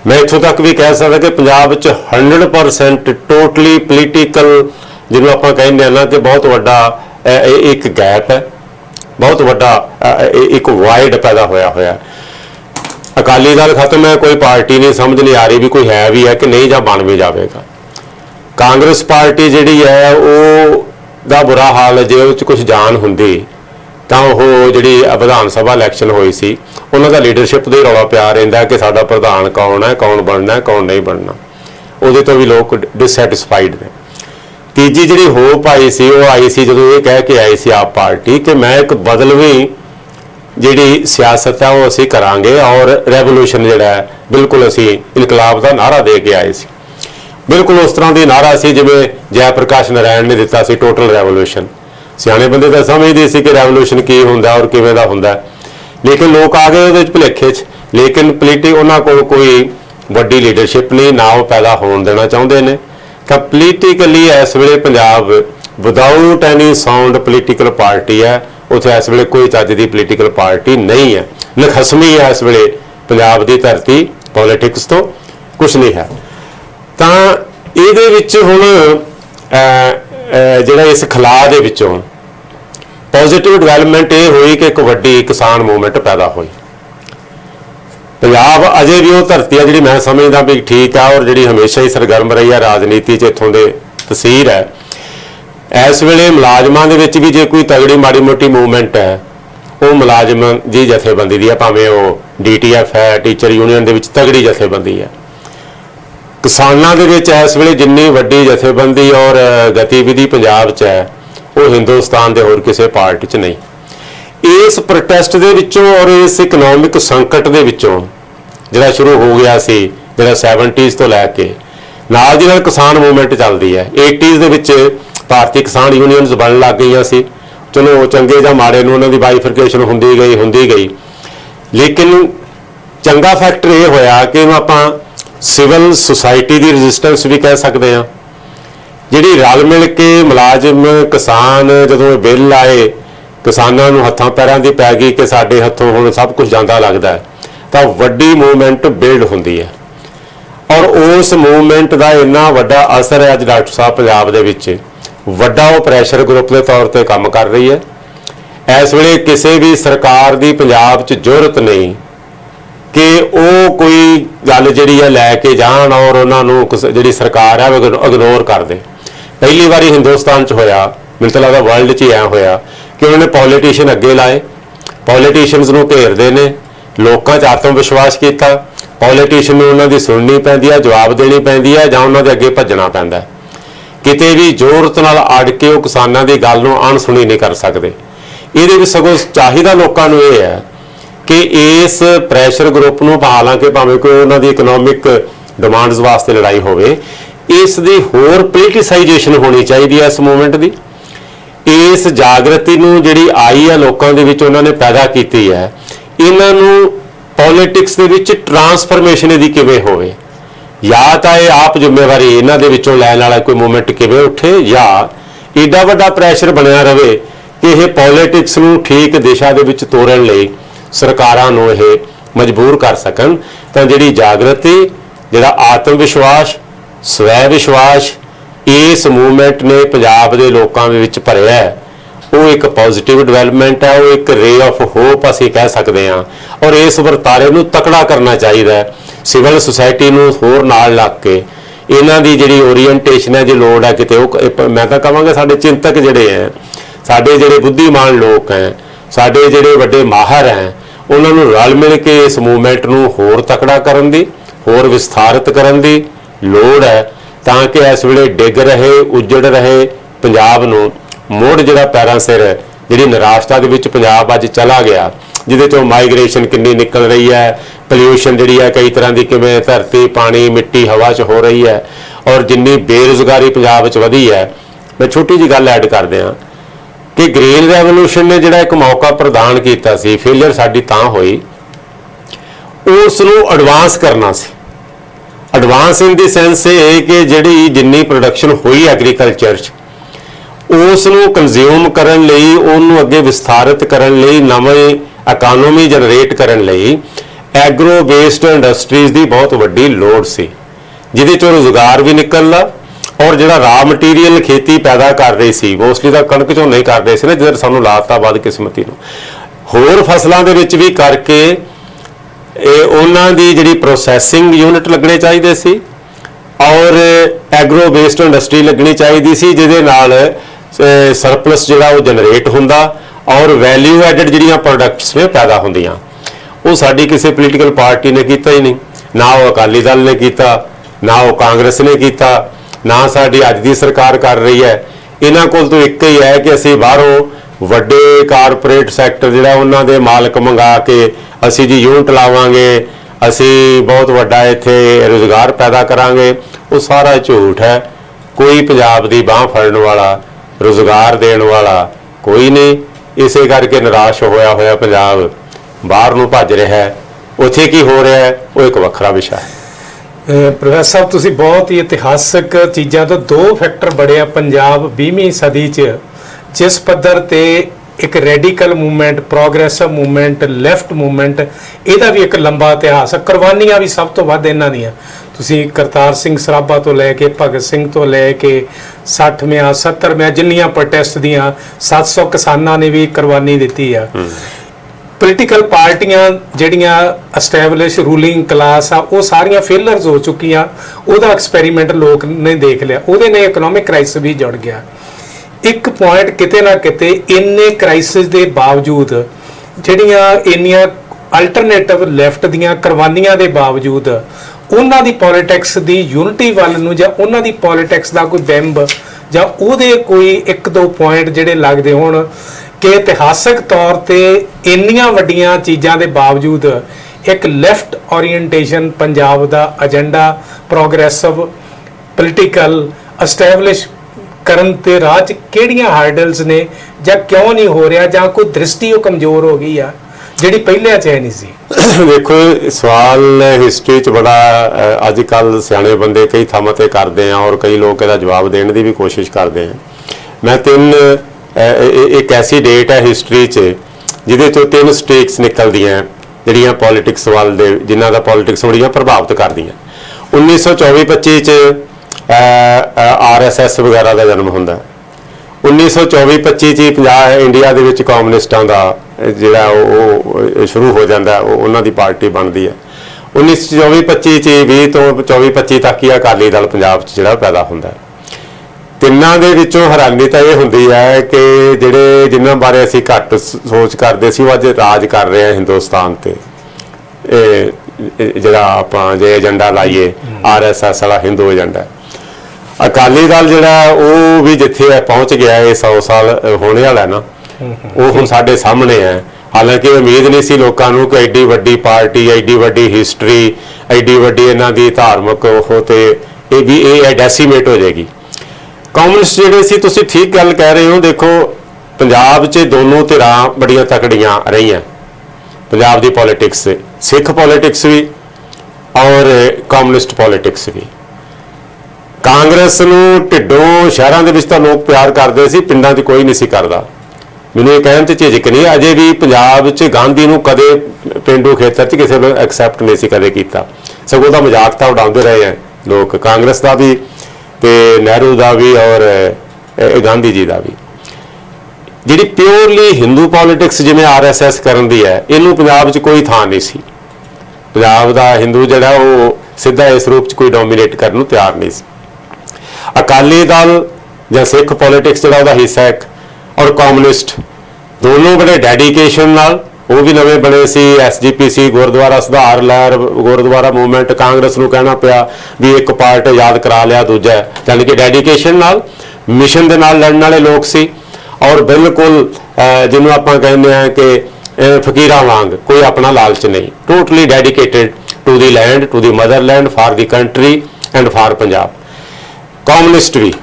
ਮੈਂ ਇੱਥੋਂ ਤੱਕ ਵੀ ਕਹਿ ਸਕਦਾ ਕਿ ਪੰਜਾਬ ਵਿੱਚ 100% ਟੋਟਲੀ ਪੋਲੀਟੀਕਲ ਜਿਹਨੂੰ ਆਪਾਂ ਕਹਿੰਦੇ ਆ ਨਾ ਕਿ ਬਹੁਤ ਵੱਡਾ ਇੱਕ ਗੈਪ ਹੈ। ਬਹੁਤ ਵੱਡਾ ਇੱਕ ਵਾਈਡ ਪੈਦਾ ਹੋਇਆ ਹੋਇਆ ਹੈ। ਅਕਾਲੀ ਦਲ ਖਤਮ ਹੈ, ਕੋਈ ਪਾਰਟੀ ਨਹੀਂ, ਸਮਝ ਨਹੀਂ ਆ ਰਹੀ ਵੀ ਕੋਈ ਹੈ ਵੀ ਹੈ ਕਿ ਨਹੀਂ ਜਾਂ ਬਣ ਵੀ ਜਾਵੇਗਾ। ਕਾਂਗਰਸ ਪਾਰਟੀ ਜਿਹੜੀ ਹੈ, ਉਹ ਦਾ ਬੁਰਾ ਹਾਲ ਹੈ ਜੇ ਉਹ ਚ ਕੁਝ ਜਾਨ ਹੁੰਦੀ। ਤਾਂ ਉਹ ਜਿਹੜੀ ਵਿਧਾਨ ਸਭਾ ਇਲੈਕਸ਼ਨ ਹੋਈ ਸੀ, ਉਹਨਾਂ ਦਾ ਲੀਡਰਸ਼ਿਪ ਦਾ ਹੀ ਰੌਲਾ ਪਿਆ ਰਹਿੰਦਾ ਕਿ ਸਾਡਾ ਪ੍ਰਧਾਨ ਕੌਣ ਹੈ, ਕੌਣ ਬਣਨਾ ਹੈ, ਕੌਣ ਨਹੀਂ ਬਣਨਾ। ਉਹਦੇ ਤੋਂ ਵੀ ਲੋਕ ਡਿਸਸੈਟੀਸਫਾਈਡ ਨੇ। ਤੀਜੀ ਜਿਹੜੀ ਹੋਪ ਆਈ ਸੀ, ਉਹ ਆਈ ਸੀ ਜਦੋਂ ਇਹ ਕਹਿ ਕੇ ਆਈ ਸੀ ਆਪ ਪਾਰਟੀ ਕਿ ਮੈਂ ਇੱਕ ਬਦਲਵੀਂ ਜਿਹੜੀ ਸਿਆਸਤ ਹੈ ਉਹ ਅਸੀਂ ਕਰਾਂਗੇ ਔਰ ਰੈਵੋਲੂਸ਼ਨ ਜਿਹੜਾ ਹੈ, ਬਿਲਕੁਲ ਅਸੀਂ ਇਨਕਲਾਬ ਦਾ ਨਾਰਾ ਦੇ ਕੇ ਆਏ ਸੀ। ਬਿਲਕੁਲ ਉਸ ਤਰ੍ਹਾਂ ਦੀ ਨਾਰਾ ਸੀ ਜਿਵੇਂ ਜੈ ਪ੍ਰਕਾਸ਼ ਨਾਰਾਇਣ ਨੇ ਦਿੱਤਾ ਸੀ ਟੋਟਲ ਰੈਵੋਲੂਸ਼ਨ ਸਿਆਣੇ ਬੰਦੇ ਤਾਂ ਸਮਝਦੇ ਸੀ ਕਿ ਰੈਵੋਲੂਸ਼ਨ ਕੀ ਹੁੰਦਾ ਔਰ ਕਿਵੇਂ ਦਾ ਹੁੰਦਾ। ਲੇਕਿਨ ਲੋਕ ਆ ਗਏ ਉਹਦੇ ਵਿੱਚ ਭੁਲੇਖੇ 'ਚ, ਲੇਕਿਨ ਪੋਲੀਟਿਕ ਉਹਨਾਂ ਕੋਲ ਕੋਈ ਵੱਡੀ ਲੀਡਰਸ਼ਿਪ ਨਹੀਂ, ਨਾ ਉਹ ਪੈਦਾ ਹੋਣ ਦੇਣਾ ਚਾਹੁੰਦੇ ਨੇ। ਤਾਂ ਪੋਲੀਟੀਕਲੀ ਇਸ ਵੇਲੇ Punjab without any sound political party ਹੈ। ਉੱਥੇ ਇਸ ਵੇਲੇ ਕੋਈ ਚੱਜ ਦੀ ਪੋਲੀਟੀਕਲ ਪਾਰਟੀ ਨਹੀਂ ਹੈ। ਨਖਸਮੀ ਹੈ ਇਸ ਵੇਲੇ ਪੰਜਾਬ ਦੀ ਧਰਤੀ ਪੋਲਿਟਿਕਸ ਤੋਂ ਕੁਝ ਨਹੀਂ ਹੈ। ਤਾਂ ਇਹਦੇ ਵਿੱਚ ਹੁਣ ਜਿਹੜਾ ਇਸ ਖਲਾ ਦੇ ਵਿੱਚੋਂ ਪੋਜ਼ਿਟਿਵ ਡਿਵੈਲਪਮੈਂਟ ਇਹ ਹੋਈ ਕਿ ਇੱਕ ਵੱਡੀ ਕਿਸਾਨ ਮੂਵਮੈਂਟ ਪੈਦਾ ਹੋਈ। ਪੰਜਾਬ ਅਜੇ ਵੀ ਉਹ ਧਰਤੀ ਆ ਜਿਹੜੀ ਮੈਂ ਸਮਝਦਾ ਵੀ ਠੀਕ ਆ ਔਰ ਜਿਹੜੀ ਹਮੇਸ਼ਾ ਹੀ ਸਰਗਰਮ ਰਹੀ ਆ ਰਾਜਨੀਤੀ 'ਚ ਇੱਥੋਂ ਦੇ ਤਸਵੀਰ ਹੈ। ਇਸ ਵੇਲੇ ਮੁਲਾਜ਼ਮਾਂ ਦੇ ਵਿੱਚ ਵੀ ਜੇ ਕੋਈ ਤਗੜੀ ਮਾੜੀ ਮੋਟੀ ਮੂਵਮੈਂਟ ਹੈ, ਉਹ ਮੁਲਾਜ਼ਮ ਦੀ ਜਥੇਬੰਦੀ ਦੀ ਹੈ ਭਾਵੇਂ ਉਹ ਡੀਟੀਐਫ ਹੈ ਟੀਚਰ ਯੂਨੀਅਨ ਦੇ ਵਿੱਚ ਤਗੜੀ ਜਥੇਬੰਦੀ ਹੈ। ਕਿਸਾਨਾਂ ਦੇ ਵਿੱਚ ਇਸ ਵੇਲੇ ਜਿੰਨੀ ਵੱਡੀ ਜਥੇਬੰਦੀ ਔਰ ਗਤੀਵਿਧੀ ਪੰਜਾਬ 'ਚ ਹੈ, ਉਹ ਹਿੰਦੁਸਤਾਨ ਦੇ ਹੋਰ ਕਿਸੇ ਪਾਰਟੀ 'ਚ ਨਹੀਂ। ਇਸ ਪ੍ਰੋਟੈਸਟ ਦੇ ਵਿੱਚੋਂ ਔਰ ਇਸ ਇਕਨੋਮਿਕ ਸੰਕਟ ਦੇ ਵਿੱਚੋਂ ਜਿਹੜਾ ਸ਼ੁਰੂ ਹੋ ਗਿਆ ਸੀ, ਜਿਹੜਾ 70s ਤੋਂ ਲੈ ਕੇ, ਨਾਲ ਦੀ ਨਾਲ ਕਿਸਾਨ ਮੂਵਮੈਂਟ ਚੱਲਦੀ ਹੈ। 80s ਦੇ ਵਿੱਚ ਭਾਰਤੀ ਕਿਸਾਨ ਯੂਨੀਅਨਸ ਬਣਨ ਲੱਗ ਗਈਆਂ ਸੀ। ਚਲੋ ਚੰਗੇ ਜਾਂ ਮਾੜੇ ਨੂੰ ਉਹਨਾਂ ਦੀ ਬਾਈਫਰਕੇਸ਼ਨ ਹੁੰਦੀ ਗਈ ਹੁੰਦੀ ਗਈ। ਲੇਕਿਨ ਚੰਗਾ ਫੈਕਟਰ ਇਹ ਹੋਇਆ ਕਿ ਆਪਾਂ ਸਿਵਲ ਸੁਸਾਇਟੀ ਦੀ ਰੈਜ਼ਿਸਟੈਂਸ ਵੀ ਕਹਿ ਸਕਦੇ ਹਾਂ। ਜਿਹੜੀ ਰਲ ਮਿਲ ਕੇ ਮੁਲਾਜ਼ਮ, ਕਿਸਾਨ ਜਦੋਂ ਬਿੱਲ ਆਏ, ਕਿਸਾਨਾਂ ਨੂੰ ਹੱਥਾਂ ਪੈਰਾਂ ਦੀ ਪੈ ਗਈ ਕਿ ਸਾਡੇ ਹੱਥੋਂ ਹੁਣ ਸਭ ਕੁਝ ਜਾਂਦਾ ਲੱਗਦਾ ਹੈ, ਤਾਂ ਵੱਡੀ ਮੂਵਮੈਂਟ ਬਿਲਡ ਹੁੰਦੀ ਹੈ। ਔਰ ਉਸ ਮੂਵਮੈਂਟ ਦਾ ਇੰਨਾ ਵੱਡਾ ਅਸਰ ਹੈ ਅੱਜ ਡਾਕਟਰ ਸਾਹਿਬ ਪੰਜਾਬ ਦੇ ਵਿੱਚ। ਵੱਡਾ ਉਹ ਪ੍ਰੈਸ਼ਰ ਗਰੁੱਪ ਦੇ ਤੌਰ ਤੇ ਕੰਮ ਕਰ ਰਹੀ ਹੈ। ਇਸ ਵੇਲੇ ਕਿਸੇ ਵੀ ਸਰਕਾਰ ਦੀ ਪੰਜਾਬ 'ਚ ਜ਼ਰੂਰਤ ਨਹੀਂ ਕਿ ਉਹ ਕੋਈ ਗੱਲ ਜਿਹੜੀ ਹੈ ਲੈ ਕੇ ਜਾਣ ਔਰ ਉਹਨਾਂ ਨੂੰ ਜਿਹੜੀ ਸਰਕਾਰ ਹੈ ਉਹ ਇਗਨੋਰ ਕਰ ਦੇ। ਪਹਿਲੀ ਵਾਰੀ ਹਿੰਦੁਸਤਾਨ 'ਚ ਹੋਇਆ, ਮੈਨੂੰ ਤਾਂ ਲੱਗਦਾ ਵਰਲਡ 'ਚ ਹੀ ਐ ਹੋਇਆ ਕਿ ਉਹਨਾਂ ਨੇ ਪੋਲੀਟੀਸ਼ੀਅਨ ਅੱਗੇ ਲਾਏ। ਪੋਲੀਟੀਸ਼ੀਅਨਸ ਨੂੰ ਘੇਰਦੇ ਨੇ, ਲੋਕਾਂ 'ਚ ਆਤਮ ਵਿਸ਼ਵਾਸ ਕੀਤਾ। ਪੋਲੀਟੀਸ਼ੀਅਨ ਨੂੰ ਉਹਨਾਂ ਦੀ ਸੁਣਨੀ ਪੈਂਦੀ ਹੈ, ਜਵਾਬ ਦੇਣੀ ਪੈਂਦੀ ਹੈ ਜਾਂ ਉਹਨਾਂ ਦੇ ਅੱਗੇ ਭੱਜਣਾ ਪੈਂਦਾ ਹੈ। ਕਿਤੇ ਵੀ ਜ਼ੋਰਤ ਨਾਲ ਅੜ ਕੇ ਉਹ ਕਿਸਾਨਾਂ ਦੀ ਗੱਲ ਨੂੰ ਅਣਸੁਣੀ ਨਹੀਂ ਕਰ ਸਕਦੇ। ਇਹਦੇ ਵਿੱਚ ਸਗੋਂ ਚਾਹੀਦਾ ਲੋਕਾਂ ਨੂੰ ਇਹ ਹੈ ਕਿ ਇਸ ਪ੍ਰੈਸ਼ਰ ਗਰੁੱਪ ਨੂੰ ਹਾਲਾਂਕਿ ਭਾਵੇਂ ਕੋਈ ਉਹਨਾਂ ਦੀ ਇਕਨੋਮਿਕ ਡਿਮਾਂਡਸ ਵਾਸਤੇ ਲੜਾਈ ਹੋਵੇ, ਇਸ ਦੀ ਹੋਰ ਪੋਲੀਟੀਸਾਈਜੇਸ਼ਨ ਹੋਣੀ ਚਾਹੀਦੀ ਹੈ ਇਸ ਮੂਵਮੈਂਟ ਦੀ। ਇਸ ਜਾਗਰਤੀ ਨੂੰ ਜਿਹੜੀ ਆਈ ਹੈ ਲੋਕਾਂ ਦੇ ਵਿੱਚ ਉਹਨਾਂ ਨੇ ਪੈਦਾ ਕੀਤੀ ਹੈ, ਇਹਨਾਂ ਨੂੰ ਪੋਲਿਟਿਕਸ ਦੇ ਵਿੱਚ ਟਰਾਂਸਫਰਮੇਸ਼ਨ ਇਹਦੀ ਕਿਵੇਂ ਹੋਵੇ? ਜਾਂ ਤਾਂ ਇਹ ਆਪ ਜ਼ਿੰਮੇਵਾਰੀ ਇਹਨਾਂ ਦੇ ਵਿੱਚੋਂ ਲੈਣ ਵਾਲਾ ਕੋਈ ਮੂਵਮੈਂਟ ਕਿਵੇਂ ਉੱਠੇ, ਜਾਂ ਏਡਾ ਵੱਡਾ ਪ੍ਰੈਸ਼ਰ ਬਣਿਆ ਰਵੇ ਕਿ ਇਹ ਪੋਲਿਟਿਕਸ ਨੂੰ ਠੀਕ ਦਿਸ਼ਾ ਦੇ ਵਿੱਚ ਤੋਰਨ ਲਈ ਸਰਕਾਰਾਂ ਨੂੰ ਇਹ ਮਜਬੂਰ ਕਰ ਸਕਣ, ਤਾਂ ਜਿਹੜੀ ਜਾਗਰਤੀ, ਜਿਹੜਾ ਆਤਮ ਵਿਸ਼ਵਾਸ ਸਵੈ ਵਿਸ਼ਵਾਸ ਇਸ ਮੂਵਮੈਂਟ ਨੇ ਪੰਜਾਬ ਦੇ ਲੋਕਾਂ ਦੇ ਵਿੱਚ ਭਰਿਆ ਹੈ, ਉਹ ਇੱਕ ਪੋਜ਼ਿਟਿਵ ਡਿਵੈਲਪਮੈਂਟ ਹੈ, ਉਹ ਇੱਕ ਰੇ ਆਫ ਹੋਪ ਅਸੀਂ ਕਹਿ ਸਕਦੇ ਹਾਂ, ਔਰ ਇਸ ਵਰਤਾਰੇ ਨੂੰ ਤਕੜਾ ਕਰਨਾ ਚਾਹੀਦਾ ਹੈ। ਸਿਵਲ ਸੁਸਾਇਟੀ ਨੂੰ ਹੋਰ ਨਾਲ ਲੱਗ ਕੇ ਇਹਨਾਂ ਦੀ ਜਿਹੜੀ ਓਰੀਐਂਟੇਸ਼ਨ ਹੈ, ਜੇ ਲੋੜ ਹੈ ਕਿਤੇ, ਉਹ ਇਹ ਮੈਂ ਤਾਂ ਕਹਾਂਗਾ ਸਾਡੇ ਚਿੰਤਕ ਜਿਹੜੇ ਹੈ, ਸਾਡੇ ਜਿਹੜੇ ਬੁੱਧੀਮਾਨ ਲੋਕ ਹੈ, ਸਾਡੇ ਜਿਹੜੇ ਵੱਡੇ ਮਾਹਰ ਹੈ, ਉਹਨਾਂ ਨੂੰ ਰਲ ਮਿਲ ਕੇ ਇਸ ਮੂਵਮੈਂਟ ਨੂੰ ਹੋਰ ਤਕੜਾ ਕਰਨ ਦੀ, ਹੋਰ ਵਿਸਥਾਰਿਤ ਕਰਨ ਦੀ ਲੋੜ ਹੈ, ਤਾਂ ਕਿ ਇਸ ਵੇਲੇ ਡਿੱਗ ਰਹੇ, ਉੱਜੜ ਰਹੇ ਪੰਜਾਬ ਨੂੰ ਮੁੜ ਜਿਹੜਾ ਪੈਰਾਂ ਸਿਰ ਜਿਹੜੀ ਨਿਰਾਸ਼ਤਾ ਦੇ ਵਿੱਚ ਪੰਜਾਬ ਅੱਜ ਚਲਾ ਗਿਆ, ਜਿਹਦੇ ਚੋਂ ਮਾਈਗ੍ਰੇਸ਼ਨ ਕਿੰਨੀ ਨਿਕਲ ਰਹੀ ਹੈ ਪੋਲਿਊਸ਼ਨ ਜਿਹੜੀ ਹੈ ਕਈ ਤਰ੍ਹਾਂ ਦੀ ਕਿਵੇਂ ਧਰਤੀ, ਪਾਣੀ, ਮਿੱਟੀ, ਹਵਾ 'ਚ ਹੋ ਰਹੀ ਹੈ ਔਰ ਜਿੰਨੀ ਬੇਰੁਜ਼ਗਾਰੀ ਪੰਜਾਬ 'ਚ ਵਧੀ ਹੈ, ਮੈਂ ਛੋਟੀ ਜੀ ਗੱਲ ਐਡ ਕਰ ਦਿਆਂ ਕਿ ਗ੍ਰੀਨ ਰੈਵੋਲੂਸ਼ਨ ਨੇ ਜਿਹੜਾ ਇੱਕ ਮੌਕਾ ਪ੍ਰਦਾਨ ਕੀਤਾ ਸੀ ਫੇਲਿਅਰ ਸਾਡੀ ਤਾਂ ਹੋਈ ਉਸ ਨੂੰ ਐਡਵਾਂਸ ਕਰਨਾ ਸੀ। ਐਡਵਾਂਸ ਇਨ ਦੀ ਸੈਂਸ ਇਹ ਕਿ ਜਿਹੜੀ ਜਿੰਨੀ ਪ੍ਰੋਡਕਸ਼ਨ ਹੋਈ ਐਗਰੀਕਲਚਰ 'ਚ ਉਸ ਨੂੰ ਕੰਜ਼ਿਊਮ ਕਰਨ ਲਈ, ਉਹਨੂੰ ਅੱਗੇ ਵਿਸਥਾਰਿਤ ਕਰਨ ਲਈ, ਨਵੀਂ ਇਕਨੋਮੀ ਜਨਰੇਟ ਕਰਨ ਲਈ ਐਗਰੋ ਬੇਸਡ ਇੰਡਸਟਰੀਜ਼ ਦੀ ਬਹੁਤ ਵੱਡੀ ਲੋੜ ਸੀ, ਜਿਹਦੇ ਚੋਂ ਰੋਜ਼ਗਾਰ ਵੀ ਨਿਕਲਦਾ ਔਰ ਜਿਹੜਾ ਰਾ ਮਟੀਰੀਅਲ ਖੇਤੀ ਪੈਦਾ ਕਰ ਰਹੀ ਸੀ ਮੋਸਟਲੀ ਤਾਂ ਕਣਕ ਚੋਂ ਨਹੀਂ ਕਰ ਰਹੇ ਸੀ ਨਾ ਜਿੱਧਰ ਸਾਨੂੰ ਲਾਤਾ ਬਾਦ ਕਿਸਮਤੀ ਨੂੰ। ਹੋਰ ਫਸਲਾਂ ਦੇ ਵਿੱਚ ਵੀ ਕਰਕੇ ਇਹ ਉਹਨਾਂ ਦੀ ਜਿਹੜੀ ਪ੍ਰੋਸੈਸਿੰਗ ਯੂਨਿਟ ਲੱਗਣੇ ਚਾਹੀਦੇ ਸੀ ਔਰ ਐਗਰੋ ਬੇਸਡ ਇੰਡਸਟਰੀ ਲੱਗਣੀ ਚਾਹੀਦੀ ਸੀ, ਜਿਹਦੇ ਨਾਲ ਸਰਪਲਸ ਜਿਹੜਾ ਉਹ ਜਨਰੇਟ ਹੁੰਦਾ ਔਰ ਵੈਲਿਊ ਐਡਡ ਜਿਹੜੀਆਂ ਪ੍ਰੋਡਕਟਸ ਨੇ ਪੈਦਾ ਹੁੰਦੀਆਂ। ਉਹ ਸਾਡੀ ਕਿਸੇ ਪੋਲੀਟੀਕਲ ਪਾਰਟੀ ਨੇ ਕੀਤਾ ਹੀ ਨਹੀਂ। ਨਾ ਉਹ ਅਕਾਲੀ ਦਲ ਨੇ ਕੀਤਾ, ਨਾ ਉਹ ਕਾਂਗਰਸ ਨੇ ਕੀਤਾ, ਨਾ ਸਾਡੀ ਅੱਜ ਦੀ ਸਰਕਾਰ ਕਰ ਰਹੀ ਹੈ। ਇਹਨਾਂ ਕੋਲ ਤੋਂ ਇੱਕ ਹੀ ਹੈ ਕਿ ਅਸੀਂ ਬਾਹਰੋਂ ਵੱਡੇ ਕਾਰਪੋਰੇਟ ਸੈਕਟਰ ਜਿਹੜਾ ਉਹਨਾਂ ਦੇ ਮਾਲਕ ਮੰਗਾ ਕੇ ਅਸੀਂ ਜੀ ਯੂਨਿਟ ਲਾਵਾਂਗੇ, ਅਸੀਂ ਬਹੁਤ ਵੱਡਾ ਇੱਥੇ ਰੋਜ਼ਗਾਰ ਪੈਦਾ ਕਰਾਂਗੇ। ਉਹ ਸਾਰਾ ਝੂਠ ਹੈ। ਕੋਈ ਪੰਜਾਬ ਦੀ ਬਾਹ ਫੜਨ ਵਾਲਾ, ਰੋਜ਼ਗਾਰ ਦੇਣ ਵਾਲਾ ਕੋਈ ਨਹੀਂ। ਇਸੇ ਕਰਕੇ ਨਿਰਾਸ਼ ਹੋਇਆ ਹੋਇਆ ਪੰਜਾਬ। ਬਾਹਰ ਨੂੰ ਭੱਜ ਰਿਹਾ ਹੈ ਉੱਥੇ ਕੀ ਹੋ ਰਿਹਾ ਹੈ ਉਹ ਇੱਕ ਵੱਖਰਾ ਵਿਸ਼ਾ ਹੈ। ਪ੍ਰੋਫੈਸਰ ਸਾਹਿਬ ਤੁਸੀਂ ਬਹੁਤ ਹੀ ਇਤਿਹਾਸਕ ਚੀਜ਼ਾਂ ਤੋਂ ਦੋ ਫੈਕਟਰ ਬੜੇ ਆ ਪੰਜਾਬ 20ਵੀਂ ਸਦੀ 'ਚ ਜਿਸ ਪੱਧਰ ਤੇ ਇੱਕ radical movement progressive movement left movement ਇਹਦਾ ਵੀ ਇੱਕ ਲੰਬਾ ਇਤਿਹਾਸ ਹੈ ਕੁਰਬਾਨੀਆਂ ਵੀ ਸਭ ਤੋਂ ਵੱਧ ਇਹਨਾਂ ਦੀਆਂ। ਤੁਸੀਂ ਕਰਤਾਰ ਸਿੰਘ ਸਰਾਭਾ ਤੋਂ ਲੈ ਕੇ ਭਗਤ ਸਿੰਘ ਤੋਂ ਲੈ ਕੇ 60ਵਿਆਂ 70ਵਿਆਂ ਜਿੰਨੀਆਂ ਪ੍ਰੋਟੈਸਟ ਦੀਆਂ 700 ਕਿਸਾਨਾਂ ਨੇ ਵੀ ਕੁਰਬਾਨੀ ਦਿੱਤੀ ਆ। ਪੋਲੀਟੀਕਲ ਪਾਰਟੀਆਂ ਜਿਹੜੀਆਂ ਐਸਟੈਬਲਿਸ਼ ਰੂਲਿੰਗ ਕਲਾਸ ਆ, ਉਹ ਸਾਰੀਆਂ ਫੇਲਰਸ ਹੋ ਚੁੱਕੀਆਂ। ਉਹਦਾ ਐਕਸਪੈਰੀਮੈਂਟ ਲੋਕ ਨੇ ਦੇਖ ਲਿਆ। ਉਹਦੇ ਨੇ ਇਕਨੋਮਿਕ ਕ੍ਰਾਈਸਿਸ ਵੀ ਜੁੜ ਗਿਆ। ਇੱਕ ਪੁਆਇੰਟ ਕਿਤੇ ਨਾ ਕਿਤੇ ਇੰਨੇ ਕ੍ਰਾਈਸਿਸ ਦੇ ਬਾਵਜੂਦ, ਜਿਹੜੀਆਂ ਇੰਨੀਆਂ ਅਲਟਰਨੇਟਿਵ ਲੈਫਟ ਦੀਆਂ ਕੁਰਬਾਨੀਆਂ ਦੇ ਬਾਵਜੂਦ, ਉਹਨਾਂ ਦੀ ਪੋਲਿਟਿਕਸ ਦੀ ਯੂਨਿਟੀ ਵੱਲ ਨੂੰ ਜਾਂ ਉਹਨਾਂ ਦੀ ਪੋਲਿਟਿਕਸ ਦਾ ਕੋਈ ਬਿੰਬ ਜਾਂ ਉਹਦੇ ਕੋਈ ਇੱਕ ਦੋ ਪੁਆਇੰਟ ਜਿਹੜੇ ਲੱਗਦੇ ਹੋਣ ਕਿ ਇਤਿਹਾਸਕ ਤੌਰ ਤੇ ਇੰਨੀਆਂ ਵੱਡੀਆਂ ਚੀਜ਼ਾਂ ਦੇ ਬਾਵਜੂਦ ਇੱਕ ਲੈਫਟ ਓਰੀਐਂਟੇਸ਼ਨ ਪੰਜਾਬ ਦਾ ਏਜੰਡਾ ਪ੍ਰੋਗਰੈਸਿਵ ਪੋਲੀਟੀਕਲ ਐਸਟੈਬਲਿਸ਼ ਕਰਨ ਤੇ ਰਾਹ 'ਚ ਕਿਹੜੀਆਂ ਹਾਰਡਲਸ ਨੇ ਜਾਂ ਕਿਉਂ ਨਹੀਂ ਹੋ ਰਿਹਾ ਜਾਂ ਕੋਈ ਦ੍ਰਿਸ਼ਟੀ ਉਹ ਕਮਜ਼ੋਰ ਹੋ ਗਈ ਆ, ਜਿਹੜੀ ਪਹਿਲਿਆਂ 'ਚ ਹੈ ਨਹੀਂ ਸੀ? ਵੇਖੋ ਸਵਾਲ ਹਿਸਟਰੀ 'ਚ ਬੜਾ ਅੱਜ ਕੱਲ ਸਿਆਣੇ ਬੰਦੇ ਕਈ ਥਾਵਾਂ ਤੇ ਕਰਦੇ ਆ ਔਰ ਕਈ ਲੋਕ ਇਹਦਾ ਜਵਾਬ ਦੇਣ ਦੀ ਵੀ ਕੋਸ਼ਿਸ਼ ਕਰਦੇ ਆ। ਮੈਂ ਤਿੰਨ ਇੱਕ ਐਸੀ ਡੇਟ ਹੈ ਹਿਸਟਰੀ 'ਚ ਜਿਹਦੇ ਤੋਂ ਤਿੰਨ ਸਟੇਕਸ ਨਿਕਲਦੀਆਂ ਜਿਹੜੀਆਂ ਪੋਲਿਟਿਕਸ ਵੱਲ ਦੇ ਜਿਨ੍ਹਾਂ ਦਾ ਪੋਲਿਟਿਕਸ ਬੜੀਆਂ ਪ੍ਰਭਾਵਿਤ ਕਰਦੀਆਂ 1924-25 'ਚ ਆਰਐਸਐਸ ਵਗੈਰਾ ਦਾ ਜਨਮ ਹੁੰਦਾ ਹੈ। 1924-25 ਚ ਹੀ ਪੰਜਾਬ ਇੰਡੀਆ ਦੇ ਵਿੱਚ ਕਮਿਊਨਿਸਟਾਂ ਦਾ ਜਿਹੜਾ ਉਹ ਸ਼ੁਰੂ ਹੋ ਜਾਂਦਾ ਉਹ ਉਹਨਾਂ ਦੀ ਪਾਰਟੀ ਬਣਦੀ ਹੈ। 1924-25 ਚ ਹੀ 20 ਤੋਂ 24-25 ਤੱਕ ਹੀ ਅਕਾਲੀ ਦਲ ਪੰਜਾਬ 'ਚ ਜਿਹੜਾ ਪੈਦਾ ਹੁੰਦਾ ਹੈ। ਤਿੰਨਾਂ ਦੇ ਵਿੱਚੋਂ ਹੈਰਾਨੀ ਤਾਂ ਇਹ ਹੁੰਦੀ ਹੈ ਕਿ ਜਿਹੜੇ ਜਿਨ੍ਹਾਂ ਬਾਰੇ ਅਸੀਂ ਘੱਟ ਸੋਚ ਕਰਦੇ ਸੀ, ਉਹ ਅੱਜ ਰਾਜ ਕਰ ਰਹੇ ਆ ਹਿੰਦੁਸਤਾਨ ਤੇ। ਇਹ ਜਿਹੜਾ ਆਪਾਂ ਜੇ ਏਜੰਡਾ ਲਾਈਏ ਆਰਐਸਐਸ ਵਾਲਾ ਹਿੰਦੂ ਏਜੰਡਾ। ਅਕਾਲੀ ਦਲ ਜਿਹੜਾ, ਉਹ ਵੀ ਜਿੱਥੇ ਹੈ ਪਹੁੰਚ ਗਿਆ, ਇਹ 100 ਸਾਲ ਹੋਣੇ ਵਾਲਾ ਨਾ, ਉਹ ਹੁਣ ਸਾਡੇ ਸਾਹਮਣੇ ਹੈ। ਹਾਲਾਂਕਿ ਉਮੀਦ ਨਹੀਂ ਸੀ ਲੋਕਾਂ ਨੂੰ ਕਿ ਐਡੀ ਵੱਡੀ ਪਾਰਟੀ, ਐਡੀ ਵੱਡੀ ਹਿਸਟਰੀ, ਐਡੀ ਵੱਡੀ ਇਹਨਾਂ ਦੀ ਧਾਰਮਿਕ ਉਹ ਤੇ ਇਹ ਵੀ, ਇਹ ਡੈਸੀਮੇਟ ਹੋ ਜਾਏਗੀ। ਕਮਿਊਨਿਸਟ ਜਿਹੜੇ ਸੀ, ਤੁਸੀਂ ਠੀਕ ਗੱਲ ਕਹਿ ਰਹੇ ਹੋ, ਦੇਖੋ, ਪੰਜਾਬ 'ਚ ਦੋਨੋਂ ਧਿਰਾਂ ਬੜੀਆਂ ਤਕੜੀਆਂ ਰਹੀਆਂ। ਪੰਜਾਬ ਦੀ ਪੋਲਿਟਿਕਸ ਸਿੱਖ ਪੋਲਿਟਿਕਸ ਵੀ ਔਰ ਕਮਿਊਨਿਸਟ ਪੋਲਿਟਿਕਸ ਵੀ। ਕਾਂਗਰਸ ਨੂੰ ਢਿੱਡੋਂ ਸ਼ਹਿਰਾਂ ਦੇ ਵਿੱਚ ਤਾਂ ਲੋਕ ਪਿਆਰ ਕਰਦੇ ਸੀ, ਪਿੰਡਾਂ 'ਚ ਕੋਈ ਨਹੀਂ ਸੀ ਕਰਦਾ। ਮੈਨੂੰ ਇਹ ਕਹਿਣ ਤੇ ਝਿਜਕ ਨਹੀਂ, ਅਜੇ ਵੀ ਪੰਜਾਬ 'ਚ ਗਾਂਧੀ ਨੂੰ ਕਦੇ ਪਿੰਡੂ ਖੇਤਰ 'ਚ ਕਿਸੇ ਨੇ ਐਕਸੈਪਟ ਨਹੀਂ ਸੀ ਕਦੇ ਕੀਤਾ। ਸਗੋਂ ਦਾ ਮਜ਼ਾਕ ਤਾਂ ਉਡਾਉਂਦੇ ਰਹੇ ਆ ਲੋਕ। ਕਾਂਗਰਸ ਦਾ ਵੀ ਤੇ ਨਹਿਰੂ ਦਾ ਵੀ ਔਰ ਗਾਂਧੀ ਜੀ ਦਾ ਵੀ। ਜਿਹੜੀ ਪਿਓਰਲੀ ਹਿੰਦੂ ਪੋਲਿਟਿਕਸ ਜਿਵੇਂ ਆਰਐਸਐਸ ਕਰਨ ਦੀ ਹੈ, ਇਹਨੂੰ ਪੰਜਾਬ 'ਚ ਕੋਈ ਥਾਂ ਨਹੀਂ ਸੀ। ਪੰਜਾਬ ਦਾ ਹਿੰਦੂ ਜਿਹੜਾ ਉਹ ਸਿੱਧਾ ਇਸ ਰੂਪ 'ਚ ਕੋਈ ਡੋਮੀਨੇਟ ਕਰਨ ਨੂੰ ਤਿਆਰ ਨਹੀਂ ਸੀ। ਅਕਾਲੀ ਦਲ ਜਾਂ ਸਿੱਖ ਪੋਲਿਟਿਕਸ ਜਿਹੜਾ ਉਹਦਾ ਹਿੱਸਾ ਹੈ ਔਰ ਕਮਿਊਨਿਸਟ ਦੋਨੋਂ ਬੜੇ ਡੈਡੀਕੇਸ਼ਨ ਨਾਲ ਉਹ ਵੀ ਨਵੇਂ ਬਣੇ ਸੀ ਐਸਜੀਪੀਸੀ ਗੁਰਦੁਆਰਾ ਸੁਧਾਰ ਲਹਿਰ, ਗੁਰਦੁਆਰਾ ਮੂਵਮੈਂਟ, ਕਾਂਗਰਸ ਨੂੰ ਕਹਿਣਾ ਪਿਆ ਵੀ ਇੱਕ ਪਾਰਟ ਯਾਦ ਕਰਾ ਲਿਆ, ਦੂਜਾ ਯਾਨੀ ਕਿ ਡੈਡੀਕੇਸ਼ਨ ਨਾਲ ਮਿਸ਼ਨ ਦੇ ਨਾਲ ਲੜਨ ਵਾਲੇ ਲੋਕ ਸੀ। ਔਰ ਬਿਲਕੁਲ ਜਿਹਨੂੰ ਆਪਾਂ ਕਹਿੰਦੇ ਆ ਕਿ ਫਕੀਰਾਂ ਵਾਂਗ, ਕੋਈ ਆਪਣਾ ਲਾਲਚ ਨਹੀਂ। Totally dedicated to the land to the motherland for the country and for Punjab communist ਵੀ,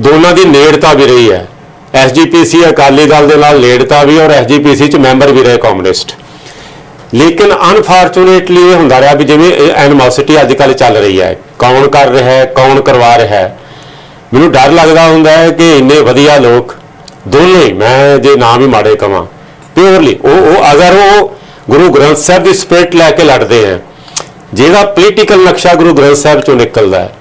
ਦੋਨਾਂ ਦੀ ਨੇੜਤਾ ਵੀ ਰਹੀ ਹੈ। ਐਸਜੀਪੀਸੀ ਅਕਾਲੀ ਦਲ ਦੇ ਨਾਲ ਨੇੜਤਾ ਵੀ ਔਰ ਐਸਜੀਪੀਸੀ ਚ ਮੈਂਬਰ ਵੀ ਰਹੇ ਕਮਿਊਨਿਸਟ ਲੇਕਿਨ ਅਨਫੋਰਚੂਨੇਟਲੀ ਇਹ ਹੁੰਦਾ ਰਿਹਾ ਵੀ ਜਿਵੇਂ ਐਨਮੋਸਿਟੀ ਅੱਜ ਕੱਲ ਚੱਲ ਰਹੀ ਹੈ। ਕੌਣ ਕਰ ਰਿਹਾ ਹੈ, ਕੌਣ ਕਰਵਾ ਰਿਹਾ ਹੈ। ਮੈਨੂੰ ਡਰ ਲੱਗਦਾ ਹੁੰਦਾ ਹੈ ਕਿ ਇੰਨੇ ਵਧੀਆ ਲੋਕ, ਦੋਨੇ, ਮੈਂ ਜੇ ਨਾਮ ਹੀ ਮਾੜੇ ਕਵਾਂ ਪਿਓਰਲੀ ਉਹ ਉਹ ਅਗਰ ਉਹ ਗੁਰੂ ਗ੍ਰੰਥ ਸਾਹਿਬ ਦੀ ਸਪਿਰਿਟ ਲੈ ਕੇ ਲੜਦੇ ਹੈ, ਜਿਹਦਾ ਪੋਲੀਟੀਕਲ ਨਕਸ਼ਾ ਗੁਰੂ ਗ੍ਰੰਥ ਸਾਹਿਬ ਚੋਂ ਨਿਕਲਦਾ ਹੈ,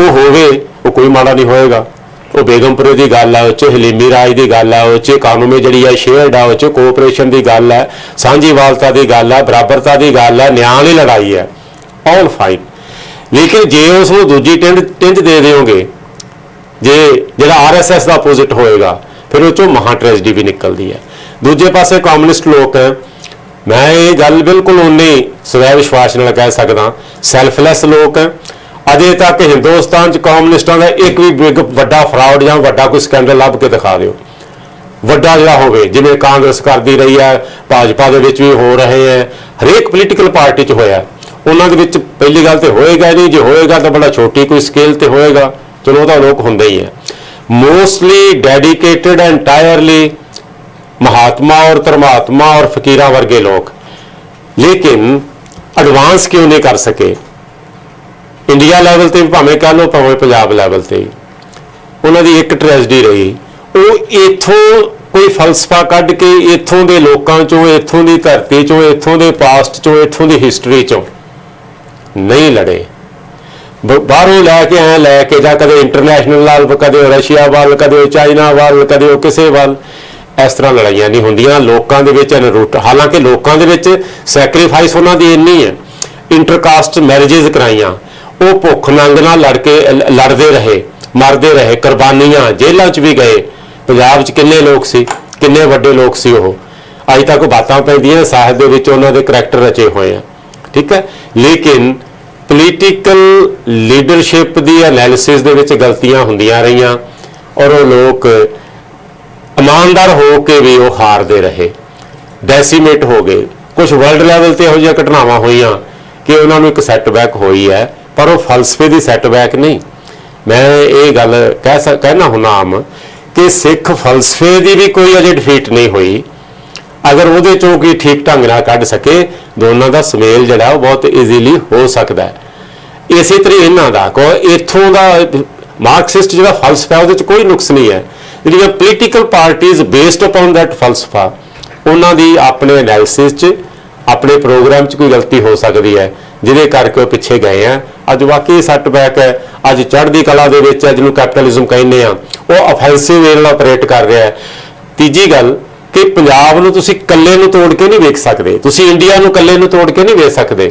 ਉਹ ਹੋਵੇ, ਉਹ ਕੋਈ ਮਾੜਾ ਨਹੀਂ ਹੋਏਗਾ। ਉਹ ਬੇਗਮਪੁਰੇ ਦੀ ਗੱਲ ਆ, ਉਹ 'ਚ ਹਲੀਮੀ ਰਾਜ ਦੀ ਗੱਲ ਆ, ਉਹ 'ਚ ਕਾਨੂੰਮੇ ਜਿਹੜੀ ਆ ਸ਼ੇਅਰਡ ਆ, ਉਹ 'ਚ ਕੋਆਪਰੇਸ਼ਨ ਦੀ ਗੱਲ ਹੈ ਸਾਂਝੀਵਾਲਤਾ ਦੀ ਗੱਲ ਆ, ਬਰਾਬਰਤਾ ਦੀ ਗੱਲ ਹੈ ਨਿਆਂ ਦੀ ਲੜਾਈ ਹੈ ਆਲ ਫਾਈਨ ਲੇਕਿਨ ਜੇ ਉਸ ਨੂੰ ਦੂਜੀ ਟਿੰਡ ਟਿੰਜ ਦੇ ਦਿਓਗੇ, ਜੇ ਜਿਹੜਾ ਆਰਐਸਐਸ ਦਾ ਆਪੋਜ਼ਿਟ ਹੋਏਗਾ, ਫਿਰ ਉਹ ਚੋਂ ਮਹਾ ਟ੍ਰੈਜਡੀ ਵੀ ਨਿਕਲਦੀ ਹੈ ਦੂਜੇ ਪਾਸੇ ਕਮਿਊਨਿਸਟ ਲੋਕ ਹੈ ਮੈਂ ਇਹ ਗੱਲ ਬਿਲਕੁਲ ਉਨੀ ਸਵੈ ਵਿਸ਼ਵਾਸ ਨਾਲ ਕਹਿ ਸਕਦਾ ਸੈਲਫਲੈਸ ਲੋਕ ਹੈ ਅਜੇ ਤੱਕ ਹਿੰਦੁਸਤਾਨ ਚ ਕਮਿਊਨਿਸਟਾਂ ਦਾ ਇੱਕ ਵੀ ਬਿਗ ਵੱਡਾ ਫਰਾਡ ਜਾਂ ਵੱਡਾ ਕੋਈ ਸਕੈਂਡਲ ਲੱਭ ਕੇ ਦਿਖਾ ਦਿਓ। ਵੱਡਾ ਜਿਹੜਾ ਹੋਵੇ, ਜਿਵੇਂ ਕਾਂਗਰਸ ਕਰਦੀ ਰਹੀ ਹੈ, ਭਾਜਪਾ ਦੇ ਵਿੱਚ ਵੀ ਹੋ ਰਹੇ ਹੈ, ਹਰੇਕ ਪੋਲੀਟੀਕਲ ਪਾਰਟੀ 'ਚ ਹੋਇਆ। ਉਹਨਾਂ ਦੇ ਵਿੱਚ ਪਹਿਲੀ ਗੱਲ ਤੇ ਹੋਏਗਾ ਨਹੀਂ, ਜੇ ਹੋਏਗਾ ਤਾਂ ਬੜਾ ਛੋਟੀ ਕੋਈ ਸਕੇਲ ਤੇ ਹੋਏਗਾ। ਚਲੋ ਤਾਂ ਲੋਕ ਹੁੰਦੇ ਹੀ ਹੈ। ਮੋਸਟਲੀ ਡੈਡੀਕੇਟਿਡ ਐਂਟਾਇਰਲੀ ਮਹਾਤਮਾ ਔਰ ਧਰਮਾਤਮਾ ਔਰ ਫਕੀਰਾਂ ਵਰਗੇ ਲੋਕ। ਲੇਕਿਨ ਐਡਵਾਂਸ ਕਿਉਂ ਨਹੀਂ ਕਰ ਸਕੇ? ਇੰਡੀਆ ਲੈਵਲ ਤੇ ਵੀ ਭਾਵੇਂ ਕਹ ਲਓ ਭਾਵੇਂ ਪੰਜਾਬ ਲੈਵਲ ਤੇ। ਉਹਨਾਂ ਦੀ ਇੱਕ ਟ੍ਰੈਜਡੀ ਰਹੀ। ਉਹ ਇਥੋਂ ਕੋਈ ਫਲਸਫਾ ਕੱਢ ਕੇ ਇਥੋਂ ਦੇ ਲੋਕਾਂ ਚੋਂ, ਇਥੋਂ ਦੀ ਧਰਤੀ ਚੋਂ, ਇਥੋਂ ਦੇ ਪਾਸਟ ਚੋਂ, ਇਥੋਂ ਦੀ ਹਿਸਟਰੀ ਚੋਂ ਨਹੀਂ ਲੜੇ। ਬ- ਬਾਹਰੋਂ ਲੈ ਕੇ ਆਏ ਲੈ ਕੇ ਜਾਂ ਕਦੇ ਇੰਟਰਨੈਸ਼ਨਲ ਨਾਲ ਕਦੇ ਰਸ਼ੀਆ ਵੱਲ, ਕਦੇ ਚਾਈਨਾ ਵੱਲ, ਕਦੇ ਉਹ ਕਿਸੇ ਵੱਲ, ਇਸ ਤਰ੍ਹਾਂ ਲੜਾਈਆਂ ਨਹੀਂ ਹੁੰਦੀਆਂ। ਲੋਕਾਂ ਦੇ ਵਿੱਚ ਅਨਰੂਟ ਹਾਲਾਂਕਿ ਲੋਕਾਂ ਦੇ ਵਿੱਚ ਸੈਕਰੀਫਾਈਸ ਉਹਨਾਂ ਦੀ ਇੰਨੀ ਹੈ। ਇੰਟਰਕਾਸਟ ਮੈਰਿਜਸ ਕਰਾਈਆਂ। ਉਹ ਭੁੱਖ ਨੰਗ ਨਾਲ ਲੜ ਕੇ ਲ- ਲੜਦੇ ਰਹੇ, ਮਰਦੇ ਰਹੇ, ਕੁਰਬਾਨੀਆਂ ਜੇਲ੍ਹਾਂ 'ਚ ਵੀ ਗਏ। ਪੰਜਾਬ 'ਚ ਕਿੰਨੇ ਲੋਕ ਸੀ, ਕਿੰਨੇ ਵੱਡੇ ਲੋਕ ਸੀ ਉਹ। ਅੱਜ ਤੱਕ ਬਾਤਾਂ ਪੈਂਦੀਆਂ ਸਾਹਿਤ ਦੇ ਵਿੱਚ ਉਹਨਾਂ ਦੇ ਕਰੈਕਟਰ ਰਚੇ ਹੋਏ ਆ। ਠੀਕ ਹੈ? ਲੇਕਿਨ ਪੋਲੀਟੀਕਲ ਲੀਡਰਸ਼ਿਪ ਦੀ ਐਨਾਲਿਸਿਸ ਦੇ ਵਿੱਚ ਗਲਤੀਆਂ ਹੁੰਦੀਆਂ ਰਹੀਆਂ ਔਰ ਉਹ ਲੋਕ ਇਮਾਨਦਾਰ ਹੋ ਕੇ ਵੀ ਉਹ ਹਾਰਦੇ ਰਹੇ। ਡੈਸੀਮੇਟ ਹੋ ਗਏ। ਕੁਝ ਵਰਲਡ ਲੈਵਲ ਤੇ ਇਹੋ ਜਿਹੀਆਂ ਘਟਨਾਵਾਂ ਹੋਈਆਂ ਕਿ ਉਹਨਾਂ ਨੂੰ ਇੱਕ ਸੈਟਬੈਕ ਹੋਈ ਹੈ। ਪਰ ਉਹ ਫਲਸਫੇ ਦੀ ਸੈਟਬੈਕ ਨਹੀਂ। ਮੈਂ ਇਹ ਗੱਲ ਕਹਿ ਸਕ ਕਹਿਣਾ ਹੁਣਾ ਆਮ ਕਿ ਸਿੱਖ ਫਲਸਫੇ ਦੀ ਵੀ ਕੋਈ ਅਜੇ ਡਿਫੀਟ ਨਹੀਂ ਹੋਈ। ਅਗਰ ਉਹਦੇ ਚੋਂ ਕੋਈ ਠੀਕ ਢੰਗ ਨਾਲ ਕੱਢ ਸਕੇ, ਦੋਨਾਂ ਦਾ ਸੁਮੇਲ ਜਿਹੜਾ, ਉਹ ਬਹੁਤ ਈਜ਼ੀਲੀ ਹੋ ਸਕਦਾ ਹੈ। ਇਸੇ ਤਰ੍ਹਾਂ ਇਹਨਾਂ ਦਾ, ਕੋ ਇਥੋਂ ਦਾ ਮਾਰਕਸਿਸਟ ਜਿਹੜਾ ਫਲਸਫਾ ਉਹਦੇ ਚ ਕੋਈ ਨੁਕਸ ਨਹੀਂ ਹੈ। ਜਿਹੜੀਆਂ ਪੋਲੀਟੀਕਲ ਪਾਰਟੀਆਂ ਬੇਸਡ ਅਪਨ ਦੈਟ ਫਲਸਫਾ, ਉਹਨਾਂ ਦੀ ਆਪਣੇ ਐਨਾਲਿਸਿਸ ਚ ਆਪਣੇ ਪ੍ਰੋਗਰਾਮ ਚ ਕੋਈ ਗਲਤੀ ਹੋ ਸਕਦੀ ਹੈ, ਜਿਹਦੇ ਕਰਕੇ ਉਹ ਪਿੱਛੇ ਗਏ ਆ। ਅੱਜ ਵਾਕਈ ਸੈਟਬੈਕ ਹੈ। ਅੱਜ ਚੜ੍ਹਦੀ ਕਲਾ ਦੇ ਵਿੱਚ ਹੈ ਜਿਹਨੂੰ ਕੈਪੀਟਲਿਜ਼ਮ ਕਹਿੰਦੇ ਆ। ਉਹ ਅਫੈਂਸਿਵ ਵੇ ਨਾਲ ਆਪਰੇਟ ਕਰ ਰਿਹਾ ਹੈ। ਤੀਜੀ ਗੱਲ ਕਿ ਪੰਜਾਬ ਨੂੰ ਤੁਸੀਂ ਇਕੱਲੇ ਨੂੰ ਤੋੜ ਕੇ ਨਹੀਂ ਵੇਖ ਸਕਦੇ। ਤੁਸੀਂ ਇੰਡੀਆ ਨੂੰ ਇਕੱਲੇ ਨੂੰ ਤੋੜ ਕੇ ਨਹੀਂ ਵੇਖ ਸਕਦੇ।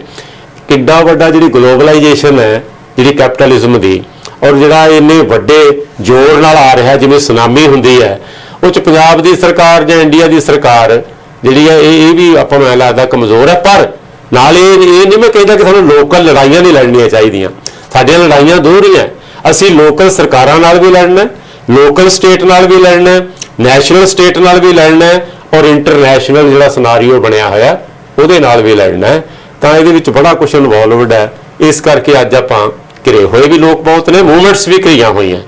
ਕਿੱਡਾ ਵੱਡਾ ਜਿਹੜੀ ਗਲੋਬਲਾਈਜੇਸ਼ਨ ਹੈ, ਜਿਹੜੀ ਕੈਪੀਟਲਿਜ਼ਮ ਦੀ, ਔਰ ਜਿਹੜਾ ਇੰਨੇ ਵੱਡੇ ਜ਼ੋਰ ਨਾਲ ਆ ਰਿਹਾ, ਜਿਵੇਂ ਸੁਨਾਮੀ ਹੁੰਦੀ ਹੈ, ਉਹ ਚ ਪੰਜਾਬ ਦੀ ਸਰਕਾਰ ਜਾਂ ਇੰਡੀਆ ਦੀ ਸਰਕਾਰ ਜਿਹੜੀ ਆ ਇਹ ਇਹ ਵੀ ਆਪਾਂ ਨੂੰ ਐਂ ਲੱਗਦਾ ਕਮਜ਼ੋਰ ਹੈ, ਪਰ ਨਾਲ ਇਹ ਇਹ ਨਹੀਂ ਮੈਂ ਕਹਿੰਦਾ ਕਿ ਸਾਨੂੰ ਲੋਕਲ ਲੜਾਈਆਂ ਨਹੀਂ ਲੜਨੀਆਂ ਚਾਹੀਦੀਆਂ। ਸਾਡੀਆਂ ਲੜਾਈਆਂ ਦੂਰ ਹੀ ਹੈ ਅਸੀਂ ਲੋਕਲ ਸਰਕਾਰਾਂ ਨਾਲ ਵੀ ਲੜਨਾ ਲੋਕਲ ਸਟੇਟ ਨਾਲ ਵੀ ਲੜਨਾ ਨੈਸ਼ਨਲ ਸਟੇਟ ਨਾਲ ਵੀ ਲੜਨਾ ਔਰ ਇੰਟਰਨੈਸ਼ਨਲ ਜਿਹੜਾ ਸਿਨਾਰੀਓ ਬਣਿਆ ਹੋਇਆ, ਉਹਦੇ ਨਾਲ ਵੀ ਲੜਨਾ ਤਾਂ ਇਹਦੇ ਵਿੱਚ ਬੜਾ ਕੁਝ ਇਨਵੋਲਵਡ ਹੈ। ਇਸ ਕਰਕੇ ਅੱਜ ਆਪਾਂ ਘਿਰੇ ਹੋਏ ਵੀ ਲੋਕ ਬਹੁਤ ਨੇ ਮੂਵਮੈਂਟਸ ਵੀ ਕਰੀਆਂ ਹੋਈਆਂ।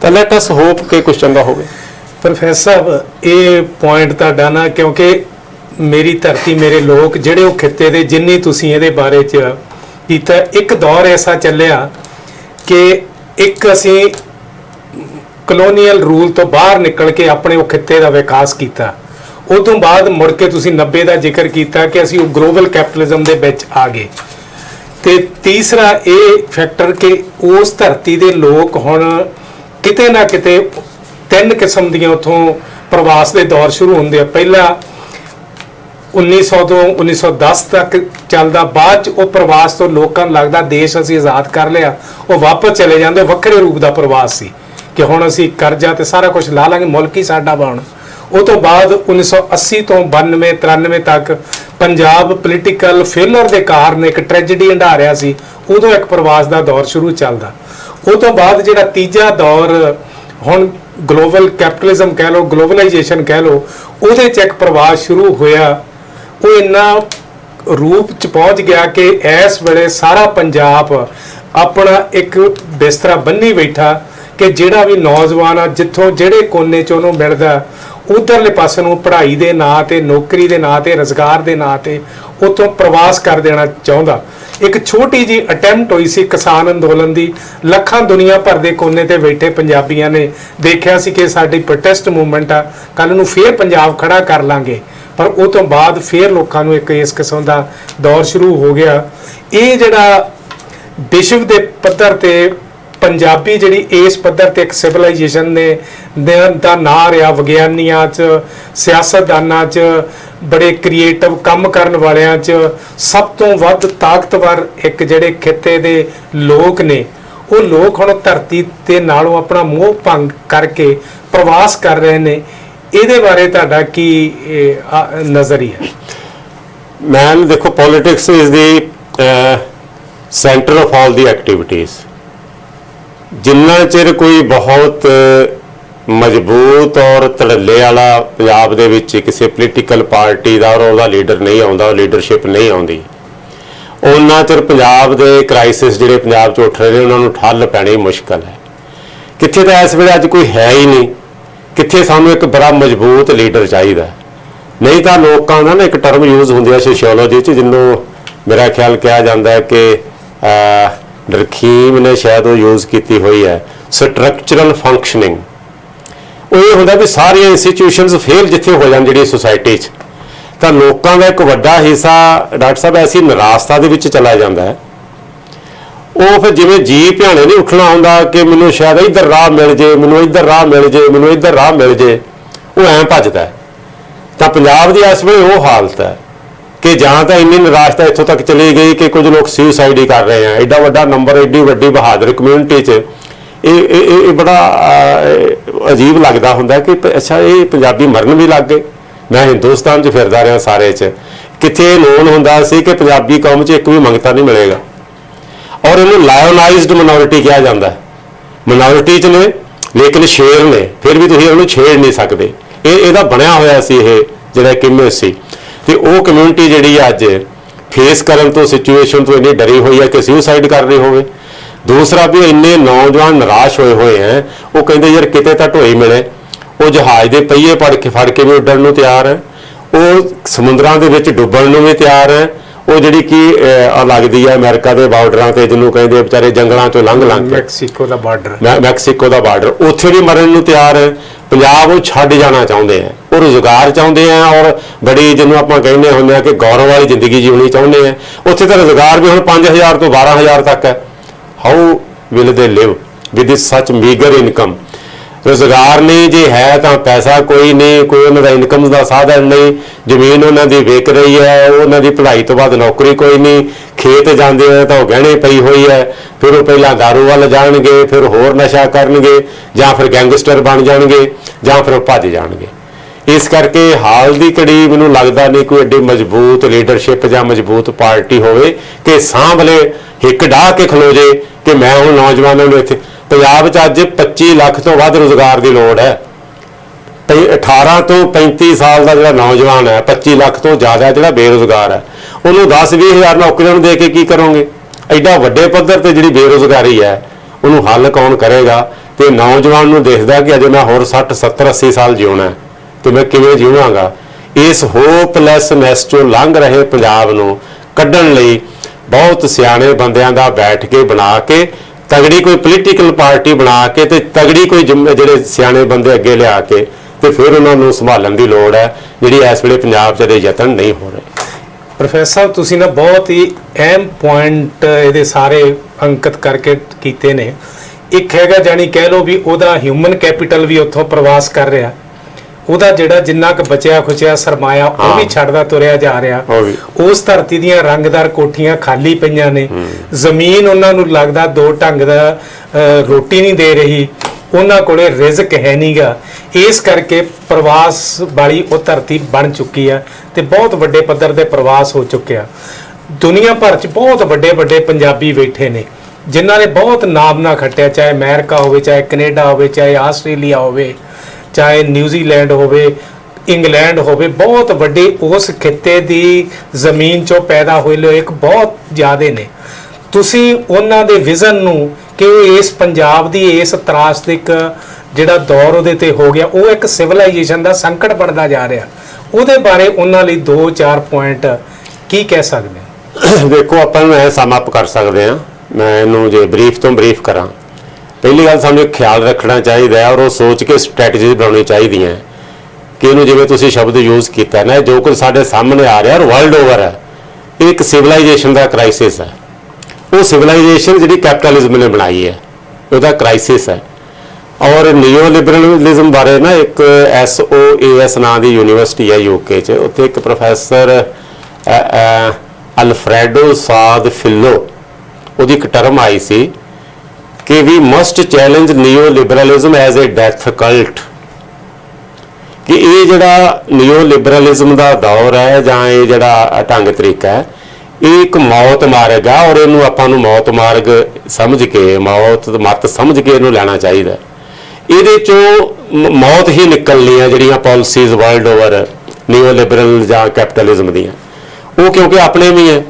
ਤਾਂ ਲੈਟ ਅਸ ਹੋਪ ਕਿ ਕੁਝ ਚੰਗਾ ਹੋਵੇ। ਪ੍ਰੋਫੈਸਰ ਸਾਹਿਬ, ਇਹ ਪੁਆਇੰਟ ਤੁਹਾਡਾ ਨਾ, ਕਿਉਂਕਿ ਮੇਰੀ ਧਰਤੀ, ਮੇਰੇ ਲੋਕ, ਜਿਹੜੇ ਉਹ ਖਿੱਤੇ ਦੇ, ਜਿੰਨੀ ਤੁਸੀਂ ਇਹਦੇ ਬਾਰੇ ਚ ਕੀਤਾ, ਇੱਕ ਦੌਰ ਐਸਾ ਚੱਲਿਆ ਕਿ ਇੱਕ ਅਸੀਂ ਕਲੋਨੀਅਲ ਰੂਲ ਤੋਂ ਬਾਹਰ ਨਿਕਲ ਕੇ ਆਪਣੇ ਉਹ ਖਿੱਤੇ ਦਾ ਵਿਕਾਸ ਕੀਤਾ। ਉਸ ਤੋਂ ਬਾਅਦ ਮੁੜ ਕੇ ਤੁਸੀਂ 90 ਦਾ ਜ਼ਿਕਰ ਕੀਤਾ ਕਿ ਅਸੀਂ ਉਹ ਗਲੋਬਲ ਕੈਪੀਟਲਿਜ਼ਮ ਦੇ ਵਿੱਚ ਆ ਗਏ। ਤੇ ਤੀਸਰਾ ਇਹ ਫੈਕਟਰ ਕਿ ਉਸ ਧਰਤੀ ਦੇ ਲੋਕ ਹੁਣ ਕਿਤੇ ਨਾ ਕਿਤੇ ਤਿੰਨ ਕਿਸਮ ਦੀਆਂ ਉਥੋਂ ਪ੍ਰਵਾਸ ਦੇ ਦੌਰ ਸ਼ੁਰੂ ਹੁੰਦੇ ਆ। ਪਹਿਲਾ 1900 ਤੋਂ 1910 ਤੱਕ ਚੱਲਦਾ, ਬਾਅਦ ਚ ਉਹ ਪ੍ਰਵਾਸ ਤੋਂ ਲੋਕਾਂ ਨੂੰ ਲੱਗਦਾ ਦੇਸ਼ ਅਸੀਂ ਆਜ਼ਾਦ ਕਰ ਲਿਆ। ਉਹ ਵਾਪਸ ਚਲੇ ਜਾਂਦੇ ਵੱਖਰੇ ਰੂਪ ਦਾ ਪ੍ਰਵਾਸ ਸੀ ਕਿ ਹੁਣ ਅਸੀਂ ਕਰਜ਼ਾ ਤੇ ਸਾਰਾ ਕੁਝ ਲਾ ਲਾਂਗੇ, ਮੁਲਕ ਹੀ ਸਾਡਾ ਬਣ। ਉਹ ਤੋਂ ਬਾਅਦ 1980 ਤੋਂ 92 93 ਤੱਕ ਪੰਜਾਬ ਪੋਲੀਟੀਕਲ ਫੇਲਰ ਦੇ ਕਾਰਨ ਇੱਕ ਟ੍ਰੈਜੇਡੀ ਹੰਢਾ ਰਿਹਾ ਸੀ। ਉਦੋਂ ਇੱਕ ਪ੍ਰਵਾਸ ਦਾ ਦੌਰ ਸ਼ੁਰੂ ਚੱਲਦਾ। ਉਹ ਤੋਂ ਬਾਅਦ ਜਿਹੜਾ ਤੀਜਾ ਦੌਰ, ਹੁਣ ਗਲੋਬਲ ਕੈਪੀਟਲਿਜ਼ਮ ਕਹਿ ਲਓ ਗਲੋਬਲਾਈਜੇਸ਼ਨ ਕਹਿ ਲਓ, ਉਹਦੇ ਚ ਇੱਕ ਪ੍ਰਵਾਸ ਸ਼ੁਰੂ ਹੋਇਆ ਉਹ ਇੰਨਾ ਰੂਪ ਚ ਪਹੁੰਚ ਗਿਆ ਕਿ ਇਸ ਵੇਲੇ ਸਾਰਾ ਪੰਜਾਬ ਆਪਣਾ ਇੱਕ ਬਿਸਤਰਾ ਬੰਨੀ ਬੈਠਾ ਕਿ ਜਿਹੜਾ ਵੀ ਨੌਜਵਾਨ ਆ, ਜਿੱਥੋਂ ਜਿਹੜੇ ਕੋਨੇ ਚ ਉਹਨੂੰ ਮਿਲਦਾ, ਉਧਰਲੇ ਪਾਸੇ ਨੂੰ ਪੜ੍ਹਾਈ ਦੇ ਨਾਂ ਤੇ, ਨੌਕਰੀ ਦੇ ਨਾਂ ਤੇ, ਰੋਜ਼ਗਾਰ ਦੇ ਨਾਂ ਤੇ ਉਤੋਂ ਪ੍ਰਵਾਸ ਕਰ ਦੇਣਾ ਚਾਹੁੰਦਾ। ਇੱਕ ਛੋਟੀ ਜੀ ਅਟੈਂਪਟ ਹੋਈ ਸੀ ਕਿਸਾਨ ਅੰਦੋਲਨ ਦੀ। ਲੱਖਾਂ ਦੁਨੀਆ ਭਰ ਦੇ ਕੋਨੇ ਤੇ ਬੈਠੇ ਪੰਜਾਬੀਆਂ ਨੇ ਦੇਖਿਆ ਸੀ ਕਿ ਸਾਡੀ ਪ੍ਰੋਟੈਸਟ ਮੂਵਮੈਂਟ ਆ ਕੱਲ ਨੂੰ ਫੇਰ ਪੰਜਾਬ ਖੜਾ ਕਰ ਲਾਂਗੇ। ਪਰ ਉਹ ਤੋਂ ਬਾਅਦ ਫੇਰ ਲੋਕਾਂ ਨੂੰ ਇੱਕ ਇਸ ਕਿਸਮ ਦਾ ਦੌਰ ਸ਼ੁਰੂ ਹੋ ਗਿਆ। ਇਹ ਜਿਹੜਾ ਵਿਸ਼ਵ ਦੇ ਪੱਧਰ ਤੇ ਪੰਜਾਬੀ ਜਿਹੜੀ ਇਸ ਪੱਧਰ ਤੇ ਇੱਕ ਸਿਵਲਾਈਜੇਸ਼ਨ ਨੇ ਦਾ- ਨਾਂ ਰਿਹਾ ਵਿਗਿਆਨੀਆਂ 'ਚ, ਸਿਆਸਤਦਾਨਾਂ 'ਚ, ਬੜੇ ਕ੍ਰੀਏਟਿਵ ਕੰਮ ਕਰਨ ਵਾਲਿਆਂ 'ਚ, ਸਭ ਤੋਂ ਵੱਧ ਤਾਕਤਵਰ ਇੱਕ ਜਿਹੜੇ ਖਿੱਤੇ ਦੇ ਲੋਕ ਨੇ। ਉਹ ਲੋਕ ਹੁਣ ਧਰਤੀ ਤੇ ਨਾਲੋਂ ਆਪਣਾ ਮੋਹ ਭੰਗ ਕਰਕੇ ਪ੍ਰਵਾਸ ਕਰ ਰਹੇ ਨੇ। ਇਹਦੇ ਬਾਰੇ ਤੁਹਾਡਾ ਕੀ ਇਹ, ਆ, ਨਜ਼ਰੀਆ ਮੈਮ ਦੇਖੋ politics is the centre of all the activities ਜਿੰਨਾ ਚਿਰ ਕੋਈ ਬਹੁਤ ਮਜ਼ਬੂਤ ਔਰ ਧੜੱਲੇ ਵਾਲਾ ਪੰਜਾਬ ਦੇ ਵਿੱਚ ਕਿਸੇ ਪੋਲੀਟੀਕਲ ਪਾਰਟੀ ਦਾ ਔਰ ਉਹਦਾ ਲੀਡਰ ਨਹੀਂ ਆਉਂਦਾ ਉਹ ਲੀਡਰਸ਼ਿਪ ਨਹੀਂ ਆਉਂਦੀ ਉਹਨਾਂ ਚਿਰ ਪੰਜਾਬ ਦੇ ਕ੍ਰਾਈਸਿਸ ਜਿਹੜੇ ਪੰਜਾਬ 'ਚ ਉੱਠ ਰਹੇ ਨੇ ਉਹਨਾਂ ਨੂੰ ਠੱਲ ਪੈਣੀ ਮੁਸ਼ਕਲ ਹੈ। ਕਿੱਥੇ ਤਾਂ ਇਸ ਵੇਲੇ ਅੱਜ ਕੋਈ ਹੈ ਹੀ ਨਹੀਂ। ਕਿੱਥੇ ਸਾਨੂੰ ਇੱਕ ਬੜਾ ਮਜ਼ਬੂਤ ਲੀਡਰ ਚਾਹੀਦਾ ਨਹੀਂ ਤਾਂ ਲੋਕਾਂ ਦਾ ਨਾ ਇੱਕ ਟਰਮ ਯੂਜ਼ ਹੁੰਦੀ ਹੈ ਸੋਸ਼ੀਓਲੋਜੀ 'ਚ ਜਿਹਨੂੰ ਮੇਰਾ ਖਿਆਲ ਕਿਹਾ ਜਾਂਦਾ ਹੈ ਕਿ ਅਹ, ਨੇ ਸ਼ਾਇਦ ਉਹ ਯੂਜ਼ ਕੀਤੀ ਹੋਈ ਹੈ ਸਟਰਕਚਰਲ ਫੰਕਸ਼ਨਿੰਗ ਉਹ ਇਹ ਹੁੰਦਾ ਵੀ ਸਾਰੀਆਂ ਇੰਸਟੀਟਿਊਸ਼ਨਸ ਫੇਲ ਜਿੱਥੇ ਹੋ ਜਾਣ ਜਿਹੜੀ ਸੋਸਾਇਟੀ 'ਚ। ਤਾਂ ਲੋਕਾਂ ਦਾ ਇੱਕ ਵੱਡਾ ਹਿੱਸਾ ਡਾਕਟਰ ਸਾਹਿਬ ਐਸੀ ਨਿਰਾਸ਼ਤਾ ਦੇ ਵਿੱਚ ਚਲਾ ਜਾਂਦਾ ਹੈ। ਉਹ ਫਿਰ ਜਿਵੇਂ ਜੀ ਭਿਆਣੇ ਨਹੀਂ ਉੱਠਣਾ ਹੁੰਦਾ ਕਿ ਮੈਨੂੰ ਸ਼ਾਇਦ ਇੱਧਰ ਰਾਹ ਮਿਲ ਜੇ, ਮੈਨੂੰ ਇੱਧਰ ਰਾਹ ਮਿਲ ਜੇ, ਮੈਨੂੰ ਇੱਧਰ ਰਾਹ ਮਿਲ ਜੇ, ਉਹ ਐਂ ਭੱਜਦਾ ਤਾਂ ਪੰਜਾਬ ਦੀ ਇਸ ਵੇਲੇ ਉਹ ਹਾਲਤ ਹੈ ਕਿ ਜਾਂ ਤਾਂ ਇੰਨੀ ਨਿਰਾਸ਼ਤਾ ਇੱਥੋਂ ਤੱਕ ਚਲੀ ਗਈ ਕਿ ਕੁਝ ਲੋਕ ਸੁਸਾਈਡ ਹੀ ਕਰ ਰਹੇ ਆ। ਐਡਾ ਵੱਡਾ ਨੰਬਰ ਐਡੀ ਵੱਡੀ ਬਹਾਦਰ ਕਮਿਊਨਿਟੀ 'ਚ ਇਹ ਇਹ, ਇਹ- ਬੜਾ ਅਜੀਬ ਲੱਗਦਾ ਹੁੰਦਾ ਕਿ ਅੱਛਾ, ਇਹ ਪੰਜਾਬੀ ਮਰਨ ਵੀ ਲੱਗ ਗਏ। ਮੈਂ ਹਿੰਦੁਸਤਾਨ 'ਚ ਫਿਰਦਾ ਰਿਹਾ ਸਾਰੇ 'ਚ। ਕਿੱਥੇ ਲੋਨ ਹੁੰਦਾ ਸੀ ਕਿ ਪੰਜਾਬੀ ਕੌਮ 'ਚ ਇੱਕ ਵੀ ਮੰਗਤਾ ਨਹੀਂ ਮਿਲੇਗਾ। ਔਰ ਇਹਨੂੰ ਲਾਇਓਨਾਈਜ਼ਡ ਮਿਨੋਰਿਟੀ ਕਿਹਾ ਜਾਂਦਾ ਹੈ। ਮਿਨੋਰਿਟੀ ਚ ਨੇ, ਲੇਕਿਨ ਸ਼ੇਰ ਨੇ, ਫਿਰ ਵੀ ਤੁਸੀਂ ਉਹਨੂੰ ਛੇੜ ਨਹੀਂ ਸਕਦੇ। ਇਹ, ਇਹਦਾ ਬਣਿਆ ਹੋਇਆ ਸੀ ਇਹ, ਜਿਹੜਾ ਕਿਮੇ ਸੀ। ਤੇ ਉਹ ਕਮਿਊਨਿਟੀ ਜਿਹੜੀ ਅੱਜ ਫੇਸ ਕਰਨ ਤੋਂ ਸਿਚੁਏਸ਼ਨ ਤੋਂ ਇੰਨੀ ਡਰੀ ਹੋਈ ਹੈ ਕਿ ਸੁਸਾਈਡ ਕਰ ਰਹੀ ਹੋਵੇ। ਦੂਸਰਾ ਵੀ ਇੰਨੇ ਨੌਜਵਾਨ ਨਿਰਾਸ਼ ਹੋਏ ਹੋਏ ਹੈ, ਉਹ ਕਹਿੰਦੇ ਯਾਰ ਕਿਤੇ ਤਾਂ ਢੋਈ ਮਿਲੇ। ਉਹ ਜਹਾਜ਼ ਦੇ ਪਹੀਏ ਫੜ ਕੇ ਫੜ ਕੇ ਵੀ ਉੱਡਣ ਨੂੰ ਤਿਆਰ ਹੈ। ਉਹ ਸਮੁੰਦਰਾਂ ਦੇ ਵਿੱਚ ਡੁੱਬਣ ਨੂੰ ਵੀ ਤਿਆਰ ਹੈ। ਉਹ ਜਿਹੜੀ ਕੀ ਆ ਲੱਗਦੀ ਹੈ ਅਮਰੀਕਾ ਦੇ ਬਾਰਡਰਾਂ ਤੇ ਜਿਹਨੂੰ ਕਹਿੰਦੇ ਵਿਚਾਰੇ ਜੰਗਲਾਂ ਚੋਂ ਲੰਘ ਲੰਘ ਕੇ। ਮੈਕਸੀਕੋ ਦਾ ਬਾਰਡਰ। ਮੈਕਸੀਕੋ ਦਾ ਬਾਰਡਰ। ਉੱਥੇ ਵੀ ਮਰਨ ਨੂੰ ਤਿਆਰ ਹੈ। ਪੰਜਾਬ ਉਹ ਛੱਡ ਜਾਣਾ ਚਾਹੁੰਦੇ ਆ। ਉਹ ਰੁਜ਼ਗਾਰ ਚਾਹੁੰਦੇ ਆ ਔਰ ਬੜੀ ਜਿਹਨੂੰ ਆਪਾਂ ਕਹਿੰਦੇ ਹੁੰਦੇ ਆ ਕਿ ਗੌਰਵ ਵਾਲੀ ਜ਼ਿੰਦਗੀ ਜਿਉਣੀ ਚਾਹੁੰਦੇ ਆ। ਉੱਥੇ ਤਾਂ ਰੁਜ਼ਗਾਰ ਵੀ ਹੁਣ 5000 ਤੋਂ 12000 ਤੱਕ ਹੈ। ਹਾਊ ਵਿਲ ਦੇ ਲਿਵ ਵਿਦ ਸੱਚ ਮੀਗਰ ਇਨਕਮ ਰੁਜ਼ਗਾਰ ਨਹੀਂ, ਜੇ ਹੈ ਤਾਂ ਪੈਸਾ ਕੋਈ ਨਹੀਂ, ਕੋਈ ਉਹਨਾਂ ਦਾ ਇਨਕਮ ਦਾ ਸਾਧਨ ਨਹੀਂ, ਜ਼ਮੀਨ ਉਹਨਾਂ ਦੀ ਵਿਕ ਰਹੀ ਹੈ, ਉਹਨਾਂ ਦੀ ਪੜ੍ਹਾਈ ਤੋਂ ਬਾਅਦ ਨੌਕਰੀ ਕੋਈ ਨਹੀਂ, ਖੇਤ ਜਾਂਦੇ ਆ ਤਾਂ ਉਹ ਗਹਿਣੇ ਪਈ ਹੋਈ ਹੈ, ਫਿਰ ਉਹ ਪਹਿਲਾਂ ਦਾਰੂ ਵੱਲ ਜਾਣਗੇ, ਫਿਰ ਹੋਰ ਨਸ਼ਾ ਕਰਨਗੇ, ਜਾਂ ਫਿਰ ਗੈਂਗਸਟਰ ਬਣ ਜਾਣਗੇ, ਜਾਂ ਫਿਰ ਉਹ ਭੱਜ ਜਾਣਗੇ। ਇਸ ਕਰਕੇ ਹਾਲ ਦੀ ਘੜੀ ਮੈਨੂੰ ਲੱਗਦਾ ਨਹੀਂ ਕੋਈ ਐਡੀ ਮਜ਼ਬੂਤ ਲੀਡਰਸ਼ਿਪ ਜਾਂ ਮਜ਼ਬੂਤ ਪਾਰਟੀ ਹੋਵੇ ਕਿ ਸਾਂਭਲੇ ਹਿੱਕ ਢਾਹ ਕੇ ਖਲੋ ਜੇ ਕਿ ਮੈਂ ਹੁਣ ਨੌਜਵਾਨਾਂ ਨੂੰ ਇੱਥੇ ਪੰਜਾਬ 'ਚ ਅੱਜ 25 ਲੱਖ ਤੋਂ ਵੱਧ ਰੋਜ਼ਗਾਰ ਦੀ ਲੋੜ ਹੈ। ਪਈ- 18 ਤੋਂ 35 ਸਾਲ ਦਾ ਜਿਹੜਾ ਨੌਜਵਾਨ ਹੈ 25 ਲੱਖ ਤੋਂ ਜ਼ਿਆਦਾ ਜਿਹੜਾ ਬੇਰੁਜ਼ਗਾਰ ਹੈ, ਉਹਨੂੰ 10 20000 ਨੌਕਰੀਆਂ ਨੂੰ ਦੇ ਕੇ ਕੀ ਕਰੋਗੇ? ਐਡਾ ਵੱਡੇ ਪੱਧਰ ਤੇ ਜਿਹੜੀ ਬੇਰੋਜ਼ਗਾਰੀ ਹੈ, ਉਹਨੂੰ ਹੱਲ ਕੌਣ ਕਰੇਗਾ? ਤੇ ਨੌਜਵਾਨ ਨੂੰ ਦੇਖਦਾ ਕਿ ਅਜੇ ਮੈਂ ਹੋਰ 60 70 80 ਸਾਲ ਜਿਉਣਾ ਹੈ, ਤੇ ਮੈਂ ਕਿਵੇਂ ਜੀਵਾਂਗਾ ਇਸ ਹੋਪਲੈਸਨੈਸ ਚੋਂ ਲੰਘ ਰਹੇ ਪੰਜਾਬ ਨੂੰ ਕੱਢਣ ਲਈ ਬਹੁਤ ਸਿਆਣੇ ਬੰਦਿਆਂ ਦਾ ਬੈਠ ਕੇ ਬਣਾ ਕੇ ਤਗੜੀ ਕੋਈ ਪੋਲੀਟੀਕਲ ਪਾਰਟੀ ਬਣਾ ਕੇ ਤੇ ਤਗੜੀ ਕੋਈ ਜ਼ਿੰਮੇ- ਜਿਹੜੇ ਸਿਆਣੇ ਬੰਦੇ ਅੱਗੇ ਲਿਆ ਕੇ ਤੇ ਫਿਰ ਉਹਨਾਂ ਨੂੰ ਸੰਭਾਲਣ ਦੀ ਲੋੜ ਹੈ, ਜਿਹੜੀ ਇਸ ਵੇਲੇ ਪੰਜਾਬ 'ਚ ਦੇ ਯਤਨ ਨਹੀਂ ਹੋ ਰਹੇ। ਪ੍ਰੋਫੈਸਰ ਸਾਹਿਬ, ਤੁਸੀਂ ਨਾ ਬਹੁਤ ਹੀ ਅਹਿਮ ਪੁਆਇੰਟ ਇਹਦੇ ਸਾਰੇ ਅੰਕਿਤ ਕਰਕੇ ਕੀਤੇ ਨੇ। ਇੱਕ ਹੈਗਾ ਜਾਨੀ ਕਹਿ ਲਓ ਵੀ ਉਹਦਾ ਹਿਊਮਨ ਕੈਪੀਟਲ ਵੀ ਉੱਥੋਂ ਪ੍ਰਵਾਸ ਕਰ ਰਿਹਾ। ਉਹਦਾ ਜਿਹੜਾ ਜਿੰਨਾ ਕੁ ਬਚਿਆ ਖੁਚਿਆ ਸਰਮਾਇਆ ਉਹ। ਵੀ ਛੱਡਦਾ ਤੁਰਿਆ ਜਾ ਰਿਹਾ। ਉਸ ਧਰਤੀ ਦੀਆਂ ਰੰਗਦਾਰ ਕੋਠੀਆਂ ਖਾਲੀ ਪਈਆਂ ਨੇ। ਜ਼ਮੀਨ ਉਹਨਾਂ ਨੂੰ ਲੱਗਦਾ ਦੋ ਢੰਗ ਦਾ ਰੋਟੀ ਨਹੀਂ ਦੇ ਰਹੀ। ਉਹਨਾਂ ਕੋਲੇ ਰਿਜ਼ਕ ਹੈ ਨਹੀਂਗਾ। ਇਸ ਕਰਕੇ ਪ੍ਰਵਾਸ ਵਾਲੀ ਉਹ ਧਰਤੀ ਬਣ ਚੁੱਕੀ ਆ ਤੇ ਬਹੁਤ ਵੱਡੇ ਪੱਧਰ ਤੇ ਪ੍ਰਵਾਸ ਹੋ ਚੁੱਕਿਆ। ਦੁਨੀਆ ਭਰ 'ਚ ਬਹੁਤ ਵੱਡੇ ਵੱਡੇ ਪੰਜਾਬੀ ਬੈਠੇ ਨੇ ਜਿਨ੍ਹਾਂ ਨੇ ਬਹੁਤ ਨਾਮ ਨਾ ਖੱਟਿਆ ਚਾਹੇ ਅਮਰੀਕਾ ਹੋਵੇ ਚਾਹੇ ਕੈਨੇਡਾ ਹੋਵੇ ਚਾਹੇ ਆਸਟ੍ਰੇਲੀਆ ਹੋਵੇ। ਚਾਹੇ ਨਿਊਜ਼ੀਲੈਂਡ ਹੋਵੇ, ਇੰਗਲੈਂਡ ਹੋਵੇ, ਬਹੁਤ ਵੱਡੇ ਉਸ ਖਿੱਤੇ ਦੀ ਜ਼ਮੀਨ ਚੋਂ ਪੈਦਾ ਹੋਏ ਲੋਕ ਬਹੁਤ ਜ਼ਿਆਦੇ ਨੇ। ਤੁਸੀਂ ਉਹਨਾਂ ਦੇ ਵਿਜ਼ਨ ਨੂੰ ਕਿ ਇਸ ਪੰਜਾਬ ਦੀ, ਇਸ ਤਰਾਸਦਿਕ ਜਿਹੜਾ ਦੌਰ ਉਹਦੇ ਤੇ ਹੋ ਗਿਆ, ਉਹ ਇੱਕ ਸਿਵਲਾਈਜੇਸ਼ਨ ਦਾ ਸੰਕਟ ਬਣਦਾ ਜਾ ਰਿਹਾ। ਉਹਦੇ ਬਾਰੇ ਉਹਨਾਂ ਲਈ 2-4 ਪੁਆਇੰਟ ਕੀ ਕਹਿ ਸਕਦੇ ਦੇਖੋ, ਆਪਾਂ ਨੂੰ ਇਹ ਸਮ ਕਰ ਸਕਦੇ ਆ ਮੈਂ ਇਹਨੂੰ ਜੇ ਬਰੀਫ ਤੋਂ ਬਰੀਫ ਕਰਾਂ। ਪਹਿਲੀ ਗੱਲ ਸਾਨੂੰ ਇੱਕ ਖਿਆਲ ਰੱਖਣਾ ਚਾਹੀਦਾ ਹੈ ਔਰ ਉਹ ਸੋਚ ਕੇ ਸਟ੍ਰੈਟਜੀ ਬਣਾਉਣੀ ਚਾਹੀਦੀਆਂ ਹੈ ਕਿ ਇਹਨੂੰ ਜਿਵੇਂ ਤੁਸੀਂ ਸ਼ਬਦ ਯੂਜ਼ ਕੀਤਾ ਨਾ ਜੋ ਕੁਝ ਸਾਡੇ ਸਾਹਮਣੇ ਆ ਰਿਹਾ ਔਰ ਵਰਲਡ ਓਵਰ ਹੈ, ਇਹ ਇੱਕ ਸਿਵਲਾਈਜੇਸ਼ਨ ਦਾ ਕ੍ਰਾਈਸਿਸ ਹੈ। ਉਹ ਸਿਵਲਾਈਜੇਸ਼ਨ ਜਿਹੜੀ ਕੈਪੀਟਲਿਜ਼ਮ ਨੇ ਬਣਾਈ ਹੈ, ਉਹਦਾ ਕ੍ਰਾਈਸਿਸ ਹੈ। ਔਰ ਨਿਓ ਲਿਬਰਲਿਜ਼ਮ ਬਾਰੇ ਨਾ ਇੱਕ ਐੱਸ ਓ ਏ ਐਸਓਏਐਸ ਨਾਂ ਦੀ ਯੂਨੀਵਰਸਿਟੀ ਹੈ ਯੂਕੇ 'ਚ, ਉੱਥੇ ਇੱਕ ਪ੍ਰੋਫੈਸਰ ਅਲਫਰੈਡੋ ਸਾਦ ਫਿਲੋ, ਉਹਦੀ ਇੱਕ ਟਰਮ ਆਈ ਸੀ। ਕਿ we must challenge neo liberalism as a death cult ਕਿ ਇਹ ਜਿਹੜਾ ਨਿਓ ਲਿਬਰਲਿਜ਼ਮ ਦਾ ਦੌਰ ਹੈ ਜਾਂ ਇਹ ਜਿਹੜਾ ਢੰਗ ਤਰੀਕਾ ਹੈ ਇਹ ਇੱਕ ਮੌਤ ਮਾਰਗ ਹੈ ਔਰ ਇਹਨੂੰ ਆਪਾਂ ਨੂੰ ਮੌਤ ਮਾਰਗ ਸਮਝ ਕੇ ਮੌਤ ਮਤ ਸਮਝ ਕੇ ਇਹਨੂੰ ਲੈਣਾ ਚਾਹੀਦਾ ਇਹਦੇ ਚੋਂ ਮੌਤ ਹੀ ਨਿਕਲਣੀ ਹੈ ਜਿਹੜੀਆਂ policies world over neo liberal ਜਾਂ ਕੈਪੀਟਲਿਜ਼ਮ ਦੀਆਂ ਉਹ ਕਿਉਂਕਿ ਆਪਣੇ ਵੀ ਹੈ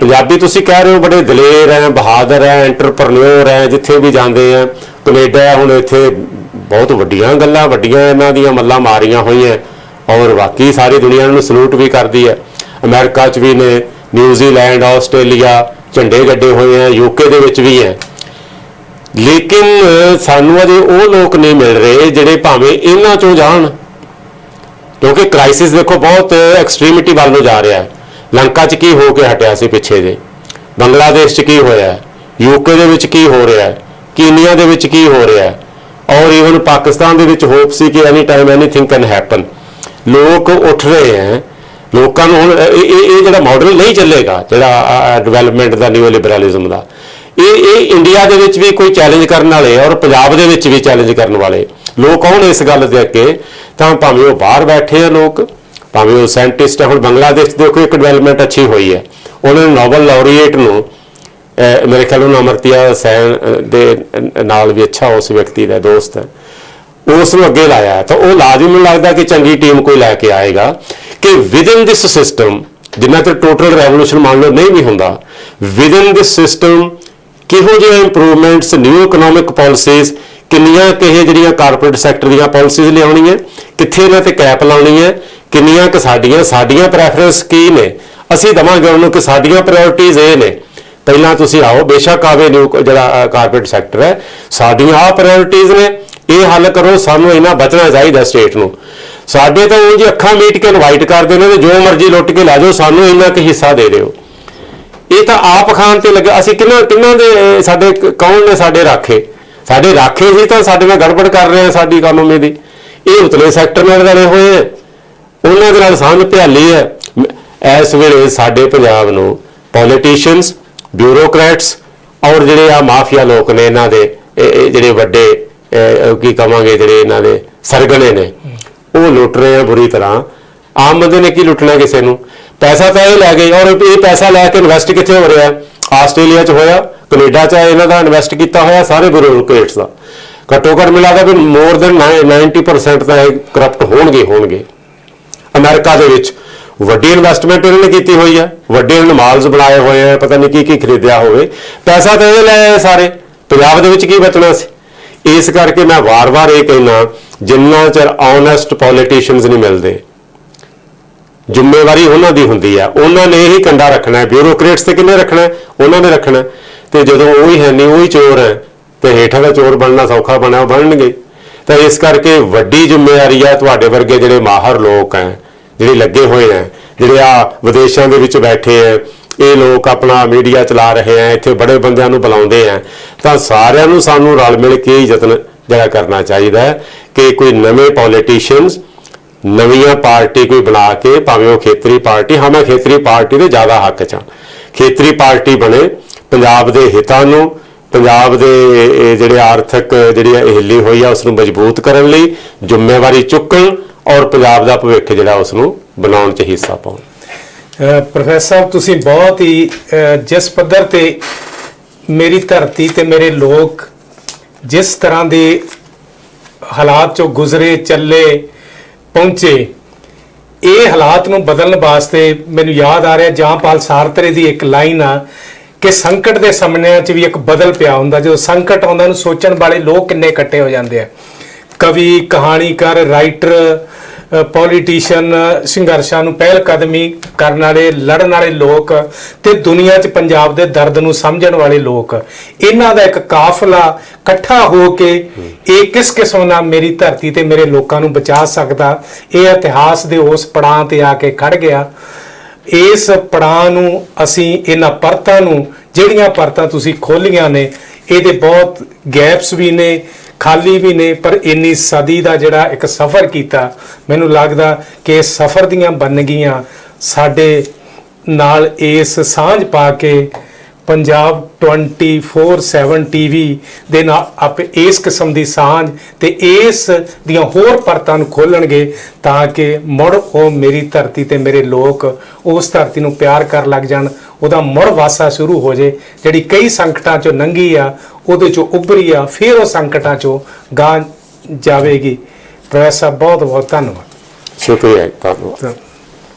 ਪੰਜਾਬੀ ਤੁਸੀਂ ਕਹਿ ਰਹੇ ਹੋ ਬੜੇ ਦਲੇਰ ਹੈ ਬਹਾਦਰ ਹੈ ਐਂਟਰਪ੍ਰੈਨਿਓਰ ਹੈ ਜਿੱਥੇ ਵੀ ਜਾਂਦੇ ਆ। ਕੈਨੇਡਾ ਹੈ, ਹੁਣ ਇੱਥੇ ਬਹੁਤ ਵੱਡੀਆਂ ਗੱਲਾਂ ਵੱਡੀਆਂ ਇਹਨਾਂ ਦੀਆਂ ਮੱਲਾਂ ਮਾਰੀਆਂ ਹੋਈਆਂ। ਔਰ ਬਾਕੀ ਸਾਰੀ ਦੁਨੀਆ ਨੂੰ ਸਲੂਟ ਵੀ ਕਰਦੀ ਹੈ। ਅਮਰੀਕਾ 'ਚ ਵੀ ਨੇ ਨਿਊਜ਼ੀਲੈਂਡ ਆਸਟ੍ਰੇਲੀਆ ਝੰਡੇ ਗੱਡੇ ਹੋਏ ਆ ਯੂਕੇ ਦੇ ਵਿੱਚ ਵੀ ਹੈ। ਲੇਕਿਨ ਸਾਨੂੰ ਅਜੇ ਉਹ ਲੋਕ ਨਹੀਂ ਮਿਲ ਰਹੇ ਜਿਹੜੇ ਭਾਵੇਂ ਇਹਨਾਂ ਚੋਂ ਜਾਣ। ਕਿਉਂਕਿ ਕ੍ਰਾਈਸਿਸ ਦੇਖੋ ਬਹੁਤ ਐਕਸਟ੍ਰੀਮਿਟੀ ਵੱਲ ਨੂੰ ਜਾ ਰਿਹਾ ਹੈ। ਲੰਕਾ 'ਚ ਕੀ ਹੋ ਕੇ ਹਟਿਆ ਸੀ ਪਿੱਛੇ ਜੇ? ਬੰਗਲਾਦੇਸ਼ 'ਚ ਕੀ ਹੋਇਆ? ਯੂਕੇ ਦੇ ਵਿੱਚ ਕੀ ਹੋ ਰਿਹਾ? ਹੈ ਕੀਨੀਆ ਦੇ ਵਿੱਚ ਕੀ ਹੋ ਰਿਹਾ? ਹੈ ਔਰ ਈਵਨ ਪਾਕਿਸਤਾਨ ਦੇ ਵਿੱਚ ਹੋਪ ਸੀ ਕਿ any time anything can happen ਲੋਕ ਉੱਠ ਰਹੇ ਹੈ। ਲੋਕਾਂ ਨੂੰ ਹੁਣ, ਇਹ ਇਹ ਇਹ ਜਿਹੜਾ ਮਾਡਲ ਨਹੀਂ ਚੱਲੇਗਾ, ਜਿਹੜਾ ਡਿਵੈਲਪਮੈਂਟ ਦਾ ਨਿਊ ਲਿਬਰਲਿਜ਼ਮ ਦਾ ਇਹ ਇਹ ਇੰਡੀਆ ਦੇ ਵਿੱਚ ਵੀ ਕੋਈ ਚੈਲੰਜ ਕਰਨ ਵਾਲੇ ਔਰ ਪੰਜਾਬ ਦੇ ਵਿੱਚ ਵੀ ਚੈਲੰਜ ਕਰਨ ਵਾਲੇ ਲੋਕ ਆਉਣ ਇਸ ਗੱਲ ਦੇ ਅੱਗੇ, ਤਾਂ ਭਾਵੇਂ ਉਹ ਬਾਹਰ ਬੈਠੇ ਆ ਲੋਕ ਭਾਵੇਂ ਉਹ ਸਾਇੰਟਿਸਟ ਹੈ, ਹੁਣ ਬੰਗਲਾਦੇਸ਼ 'ਚ ਦੇਖੋ ਇੱਕ ਡਿਵੈਲਪਮੈਂਟ ਅੱਛੀ ਹੋਈ ਹੈ। ਉਹਨਾਂ ਨੇ ਨੋਬਲ ਲਾਰੀਏਟ ਨੂੰ ਮੇਰੇ ਖਿਆਲ ਨੂੰ ਅਮਰਤਿਆ ਸੈਨ ਦੇ ਨਾਲ ਵੀ ਅੱਛਾ ਉਸ ਵਿਅਕਤੀ ਦਾ ਦੋਸਤ ਹੈ। ਉਸ ਨੂੰ ਅੱਗੇ ਲਾਇਆ ਤਾਂ ਉਹ ਲਾਜ਼ਮੀ ਮੈਨੂੰ ਲੱਗਦਾ ਕਿ ਚੰਗੀ ਟੀਮ ਕੋਈ ਲੈ ਕੇ ਆਏਗਾ ਕਿ ਵਿਦਿਨ ਦਿਸ ਸਿਸਟਮ ਜਿੰਨਾ ਤੇ ਟੋਟਲ ਰੈਵੋਲੂਸ਼ਨ ਮੰਨ ਲਓ ਨਹੀਂ ਵੀ ਹੁੰਦਾ ਵਿਦਿਨ ਦਿਸ ਸਿਸਟਮ ਕਿਹੋ ਜਿਹੇ ਇੰਪਰੂਵਮੈਂਟਸ ਨਿਊ ਇਕਨੋਮਿਕ ਪਾਲਿਸੀਜ਼ ਕਿੰਨੀਆਂ ਕਿਹੇ ਜਿਹੜੀਆਂ ਕਾਰਪੋਰੇਟ ਸੈਕਟਰ ਦੀਆਂ ਪਾਲਿਸੀਜ਼ ਲਿਆਉਣੀਆਂ, ਕਿੱਥੇ ਇਹਨਾਂ ਤੇ ਕੈਪ ਲਾਉਣੀ ਹੈ ਕਿੰਨੀਆਂ ਕਿ ਸਾਡੀਆਂ ਸਾਡੀਆਂ ਪ੍ਰੈਫਰੈਂਸ ਕੀ ਨੇ? ਅਸੀਂ ਦਵਾਂਗੇ ਉਹਨੂੰ ਕਿ ਸਾਡੀਆਂ ਪ੍ਰਾਇੋਰਟੀਜ਼ ਇਹ ਨੇ। ਪਹਿਲਾਂ ਤੁਸੀਂ ਆਓ, ਬੇਸ਼ੱਕ ਆਵੇ ਨਿਊ ਜਿਹੜਾ ਕਾਰਪੋਰੇਟ ਸੈਕਟਰ ਹੈ, ਸਾਡੀਆਂ ਆ ਪ੍ਰਾਇੋਰਟੀਜ਼ ਨੇ, ਇਹ ਹੱਲ ਕਰੋ, ਸਾਨੂੰ ਇਹਨਾਂ ਬਚਣਾ ਚਾਹੀਦਾ ਸਟੇਟ ਨੂੰ। ਸਾਡੇ ਤਾਂ ਉਹ ਜੀ ਅੱਖਾਂ ਮੀਟ ਕੇ ਇਨਵਾਈਟ ਕਰਦੇ ਨੇ ਤੇ ਜੋ ਮਰਜ਼ੀ ਲੁੱਟ ਕੇ ਲੈ ਜਾਓ ਸਾਨੂੰ ਇੰਨਾ ਕੁ ਹਿੱਸਾ ਦੇ ਦਿਓ। ਇਹ ਤਾਂ ਆਪ ਖਾਨ ਤੇ ਲੱਗਾ, ਅਸੀਂ ਕਿੰਨਾ ਕਿੰਨਾ ਦੇ ਸਾਡੇ ਕੌਣ ਨੇ ਸਾਡੇ ਰਾਖੇ? ਸਾਡੇ ਰਾਖੇ ਸੀ ਤਾਂ ਸਾਡੇ ਨਾਲ ਗੜਬੜ ਕਰ ਰਹੇ ਆ ਸਾਡੀ ਇਕਨੋਮੀ ਦੀ। ਇਹ ਉਤਲੇ ਸੈਕਟਰ ਨਾਲ ਰਲੇ ਹੋਏ ਆ। ਉਹਨਾਂ ਦੇ ਨਾਲ ਸਾਂਝ ਭਿਆਲੀ ਹੈ। ਇਸ ਵੇਲੇ ਸਾਡੇ ਪੰਜਾਬ ਨੂੰ ਪੋਲੀਟੀਸ਼ੀਅਨਸ ਬਿਊਰੋਕਰੈਟਸ ਔਰ ਜਿਹੜੇ ਆ ਮਾਫੀਆ ਲੋਕ ਨੇ ਇਹਨਾਂ ਦੇ ਜਿਹੜੇ ਵੱਡੇ ਕੀ ਕਵਾਂਗੇ ਜਿਹੜੇ ਇਹਨਾਂ ਦੇ ਸਰਗਣੇ ਨੇ, ਉਹ ਲੁੱਟ ਰਹੇ ਆ ਬੁਰੀ ਤਰ੍ਹਾਂ। ਆਮ ਬੰਦੇ ਨੇ ਕੀ ਲੁੱਟਣਾ ਕਿਸੇ ਨੂੰ? ਪੈਸਾ ਤਾਂ ਇਹ ਲੈ ਗਏ ਔਰ ਇਹ ਪੈਸਾ ਲੈ ਕੇ ਇਨਵੈਸਟ ਕਿੱਥੇ ਹੋ ਰਿਹਾ? ਆਸਟ੍ਰੇਲੀਆ 'ਚ ਹੋਇਆ, ਕੈਨੇਡਾ 'ਚ ਇਹਨਾਂ ਦਾ ਇਨਵੈਸਟ ਕੀਤਾ ਹੋਇਆ ਸਾਰੇ ਬਿਊਰੋਕਰੇਟਸ ਦਾ। ਘੱਟੋ ਘੱਟ ਮਿਲਾਦਾ ਵੀ ਮੋਰ ਦੈਨ 90% ਤਾਂ ਇਹ ਕਰਪਟ ਹੋਣਗੇ ਹੋਣਗੇ। ਅਮਰੀਕਾ ਦੇ ਵਿੱਚ। ਵੱਡੀ ਇਨਵੈਸਟਮੈਂਟ ਇਹਨਾਂ ਨੇ ਕੀਤੀ ਹੋਈ ਹੈ ਵੱਡੇ ਇਹਨਾਂ ਨੇ ਮਾਲਸ ਬਣਾਏ ਹੋਏ ਆ, ਪਤਾ ਨਹੀਂ ਕੀ ਕੀ ਖਰੀਦਿਆ ਹੋਵੇ। ਪੈਸਾ ਤਾਂ ਇਹ ਲੈ ਸਾਰੇ। ਪੰਜਾਬ ਦੇ ਵਿੱਚ ਕੀ ਬਚਣਾ ਸੀ? ਇਸ ਕਰਕੇ ਮੈਂ ਵਾਰ-ਵਾਰ ਇਹ ਕਹਿਣਾ ਜਿੰਨਾ ਚਿਰ ਓਨੈਸਟ ਪੋਲੀਟੀਸ਼ੀਅਨਸ ਨਹੀਂ ਮਿਲਦੇ, ਜ਼ਿੰਮੇਵਾਰੀ ਉਹਨਾਂ ਦੀ ਹੁੰਦੀ ਆ। ਉਹਨਾਂ ਨੇ ਹੀ ਕੰਡਾ ਰੱਖਣਾ ਹੈ। ਬਿਊਰੋਕਰੇਟਸ ਤੇ ਕਿੰਨੇ ਰੱਖਣਾ ਉਹਨਾਂ ਨੇ ਰੱਖਣਾ ਹੈ। ਤੇ ਜਦੋਂ ਉਹ ਹੀ ਹੈ ਨਹੀਂ, ਉਹ ਹੀ ਚੋਰ ਹੈ, ਤੇ ਹੇਠਾਂ ਦਾ ਚੋਰ ਬਣਨਾ ਸੌਖਾ ਬਣਿਆ, ਉਹ ਬਣਨਗੇ। ਤਾਂ ਇਸ ਕਰਕੇ ਵੱਡੀ ਜ਼ਿੰਮੇਵਾਰੀ ਆ ਤੁਹਾਡੇ ਵਰਗੇ ਜਿਹੜੇ ਮਾਹਰ ਲੋਕ ਹੈ ਜਿਹੜੇ ਲੱਗੇ ਹੋਏ ਹੈ ਜਿਹੜੇ ਆ ਵਿਦੇਸ਼ਾਂ ਦੇ ਵਿੱਚ ਬੈਠੇ ਹੈ ਇਹ ਲੋਕ ਆਪਣਾ ਮੀਡੀਆ ਚਲਾ ਰਹੇ ਹੈ ਇੱਥੇ ਬੜੇ ਬੰਦਿਆਂ ਨੂੰ ਬੁਲਾਉਂਦੇ ਹੈ ਤਾਂ ਸਾਰਿਆਂ ਨੂੰ ਸਾਨੂੰ ਰਲ ਮਿਲ ਕੇ ਯਤਨ ਜਿਹੜਾ ਕਰਨਾ ਚਾਹੀਦਾ ਹੈ ਕਿ ਕੋਈ ਨਵੇਂ ਪੋਲੀਟੀਸ਼ੀਅਨਸ ਨਵੀਆਂ ਪਾਰਟੀ ਕੋਈ ਬਣਾ ਕੇ, ਭਾਵੇਂ ਉਹ ਖੇਤਰੀ ਪਾਰਟੀ, ਹਾਂ ਮੈਂ ਖੇਤਰੀ ਪਾਰਟੀ ਦੇ ਜ਼ਿਆਦਾ ਹੱਕ 'ਚ ਹਾਂ। ਖੇਤਰੀ ਪਾਰਟੀ ਬਣੇ, ਪੰਜਾਬ ਦੇ ਹਿੱਤਾਂ ਨੂੰ, ਪੰਜਾਬ ਦੇ ਜਿਹੜੇ ਆਰਥਿਕ ਜਿਹੜੀ ਇਹ ਹਿੱਲੀ ਹੋਈ ਆ ਉਸ ਨੂੰ ਮਜ਼ਬੂਤ ਕਰਨ ਲਈ, ਜ਼ਿੰਮੇਵਾਰੀ ਚੁੱਕਣ ਔਰ ਪੰਜਾਬ ਦਾ ਭਵਿੱਖ ਜਿਹੜਾ ਉਸ ਨੂੰ ਬਣਾਉਣ 'ਚ ਹਿੱਸਾ ਪਾਉਣ। ਪ੍ਰੋਫੈਸਰ ਸਾਹਿਬ, ਤੁਸੀਂ ਬਹੁਤ ਹੀ ਜਿਸ ਪੱਧਰ ਤੇ ਮੇਰੀ ਧਰਤੀ ਤੇ ਮੇਰੇ ਲੋਕ ਜਿਸ ਤਰ੍ਹਾਂ ਦੇ ਹਾਲਾਤ ਚੋਂ ਗੁਜ਼ਰੇ, ਚੱਲੇ, ਪਹੁੰਚੇ, ਇਹ ਹਾਲਾਤ ਨੂੰ ਬਦਲਣ ਵਾਸਤੇ ਮੈਨੂੰ ਯਾਦ ਆ ਰਿਹਾ ਜਾਂਪਾਲ ਸਾਰਤਰੇ ਦੀ ਇੱਕ ਲਾਈਨ ਆ ਕਿ ਸੰਕਟ ਦੇ ਸਮਿਆਂ 'ਚ ਵੀ ਇੱਕ ਬਦਲ ਪਿਆ ਹੁੰਦਾ, ਜਦੋਂ ਸੰਕਟ ਆਉਂਦਾ ਨੂੰ ਸੋਚਣ ਵਾਲੇ ਲੋਕ ਕਿੰਨੇ ਇਕੱਠੇ ਹੋ ਜਾਂਦੇ ਆ। ਕਵੀ, ਕਹਾਣੀਕਾਰ, ਰਾਈਟਰ ਪੋਲੀਟੀਸ਼ੀਅਨ ਸੰਘਰਸ਼ਾਂ ਨੂੰ ਪਹਿਲ ਕਦਮੀ ਕਰਨ ਵਾਲੇ, ਲੜਨ ਵਾਲੇ ਲੋਕ ਤੇ ਦੁਨੀਆ 'ਚ ਪੰਜਾਬ ਦੇ ਦਰਦ ਨੂੰ ਸਮਝਣ ਵਾਲੇ ਲੋਕ। ਇਹਨਾਂ ਦਾ ਇੱਕ ਕਾਫਲਾ ਇਕੱਠਾ ਹੋ ਕੇ ਇਹ ਕਿਸ ਕਿਸਮ ਨਾਲ ਮੇਰੀ ਧਰਤੀ ਤੇ ਮੇਰੇ ਲੋਕਾਂ ਨੂੰ ਬਚਾ ਸਕਦਾ, ਇਹ ਇਤਿਹਾਸ ਦੇ ਉਸ ਪੜਾਂ ਤੇ ਆ ਕੇ ਖੜ ਗਿਆ। ਇਸ ਪੜਾਂ ਨੂੰ ਅਸੀਂ, ਇਹਨਾਂ ਪਰਤਾਂ ਨੂੰ, ਜਿਹੜੀਆਂ ਪਰਤਾਂ ਤੁਸੀਂ ਖੋਲੀਆਂ ਨੇ, ਇਹਦੇ ਬਹੁਤ ਗੈਪਸ ਵੀ ਨੇ ਖਾਲੀ ਵੀ ਨੇ, ਪਰ ਇੰਨੀ ਸਦੀ ਦਾ ਜਿਹੜਾ ਇੱਕ ਸਫ਼ਰ ਕੀਤਾ, ਮੈਨੂੰ ਲੱਗਦਾ ਕਿ ਇਸ ਸਫ਼ਰ ਦੀਆਂ ਬੰਨਗੀਆਂ ਸਾਡੇ ਨਾਲ ਇਸ ਸਾਂਝ ਪਾ ਕੇ ਪੰਜਾਬ 24/7 ਟੀਵੀ ਦੇ ਨਾਲ ਆਪ ਇਸ ਕਿਸਮ ਦੀ ਸਾਂਝ ਤੇ ਇਸ ਦੀਆਂ ਹੋਰ ਪਰਤਾਂ ਨੂੰ ਖੋਲਣਗੇ ਤਾਂ ਕਿ ਮੁੜ ਉਹ ਮੇਰੀ ਧਰਤੀ ਤੇ ਮੇਰੇ ਲੋਕ ਉਸ ਧਰਤੀ ਨੂੰ ਪਿਆਰ ਕਰਨ ਲੱਗ ਜਾਣ। ਉਹਦਾ ਮੁੜ ਵਾਸਾ ਸ਼ੁਰੂ ਹੋ ਜੇ, ਜਿਹੜੀ ਕਈ ਸੰਕਟਾਂ ਚੋਂ ਲੰਘੀ ਆ ਉਹਦੇ ਚੋਂ ਉੱਭਰੀ ਆ ਫਿਰ ਉਹ ਸੰਕਟਾਂ ਚੋਂ ਗਾਂ ਜਾਵੇਗੀ। ਪ੍ਰੋਫੈਸਰ ਬਹੁਤ ਬਹੁਤ ਧੰਨਵਾਦ। ਸ਼ੁਕਰੀਆ ਧੰਨਵਾਦ।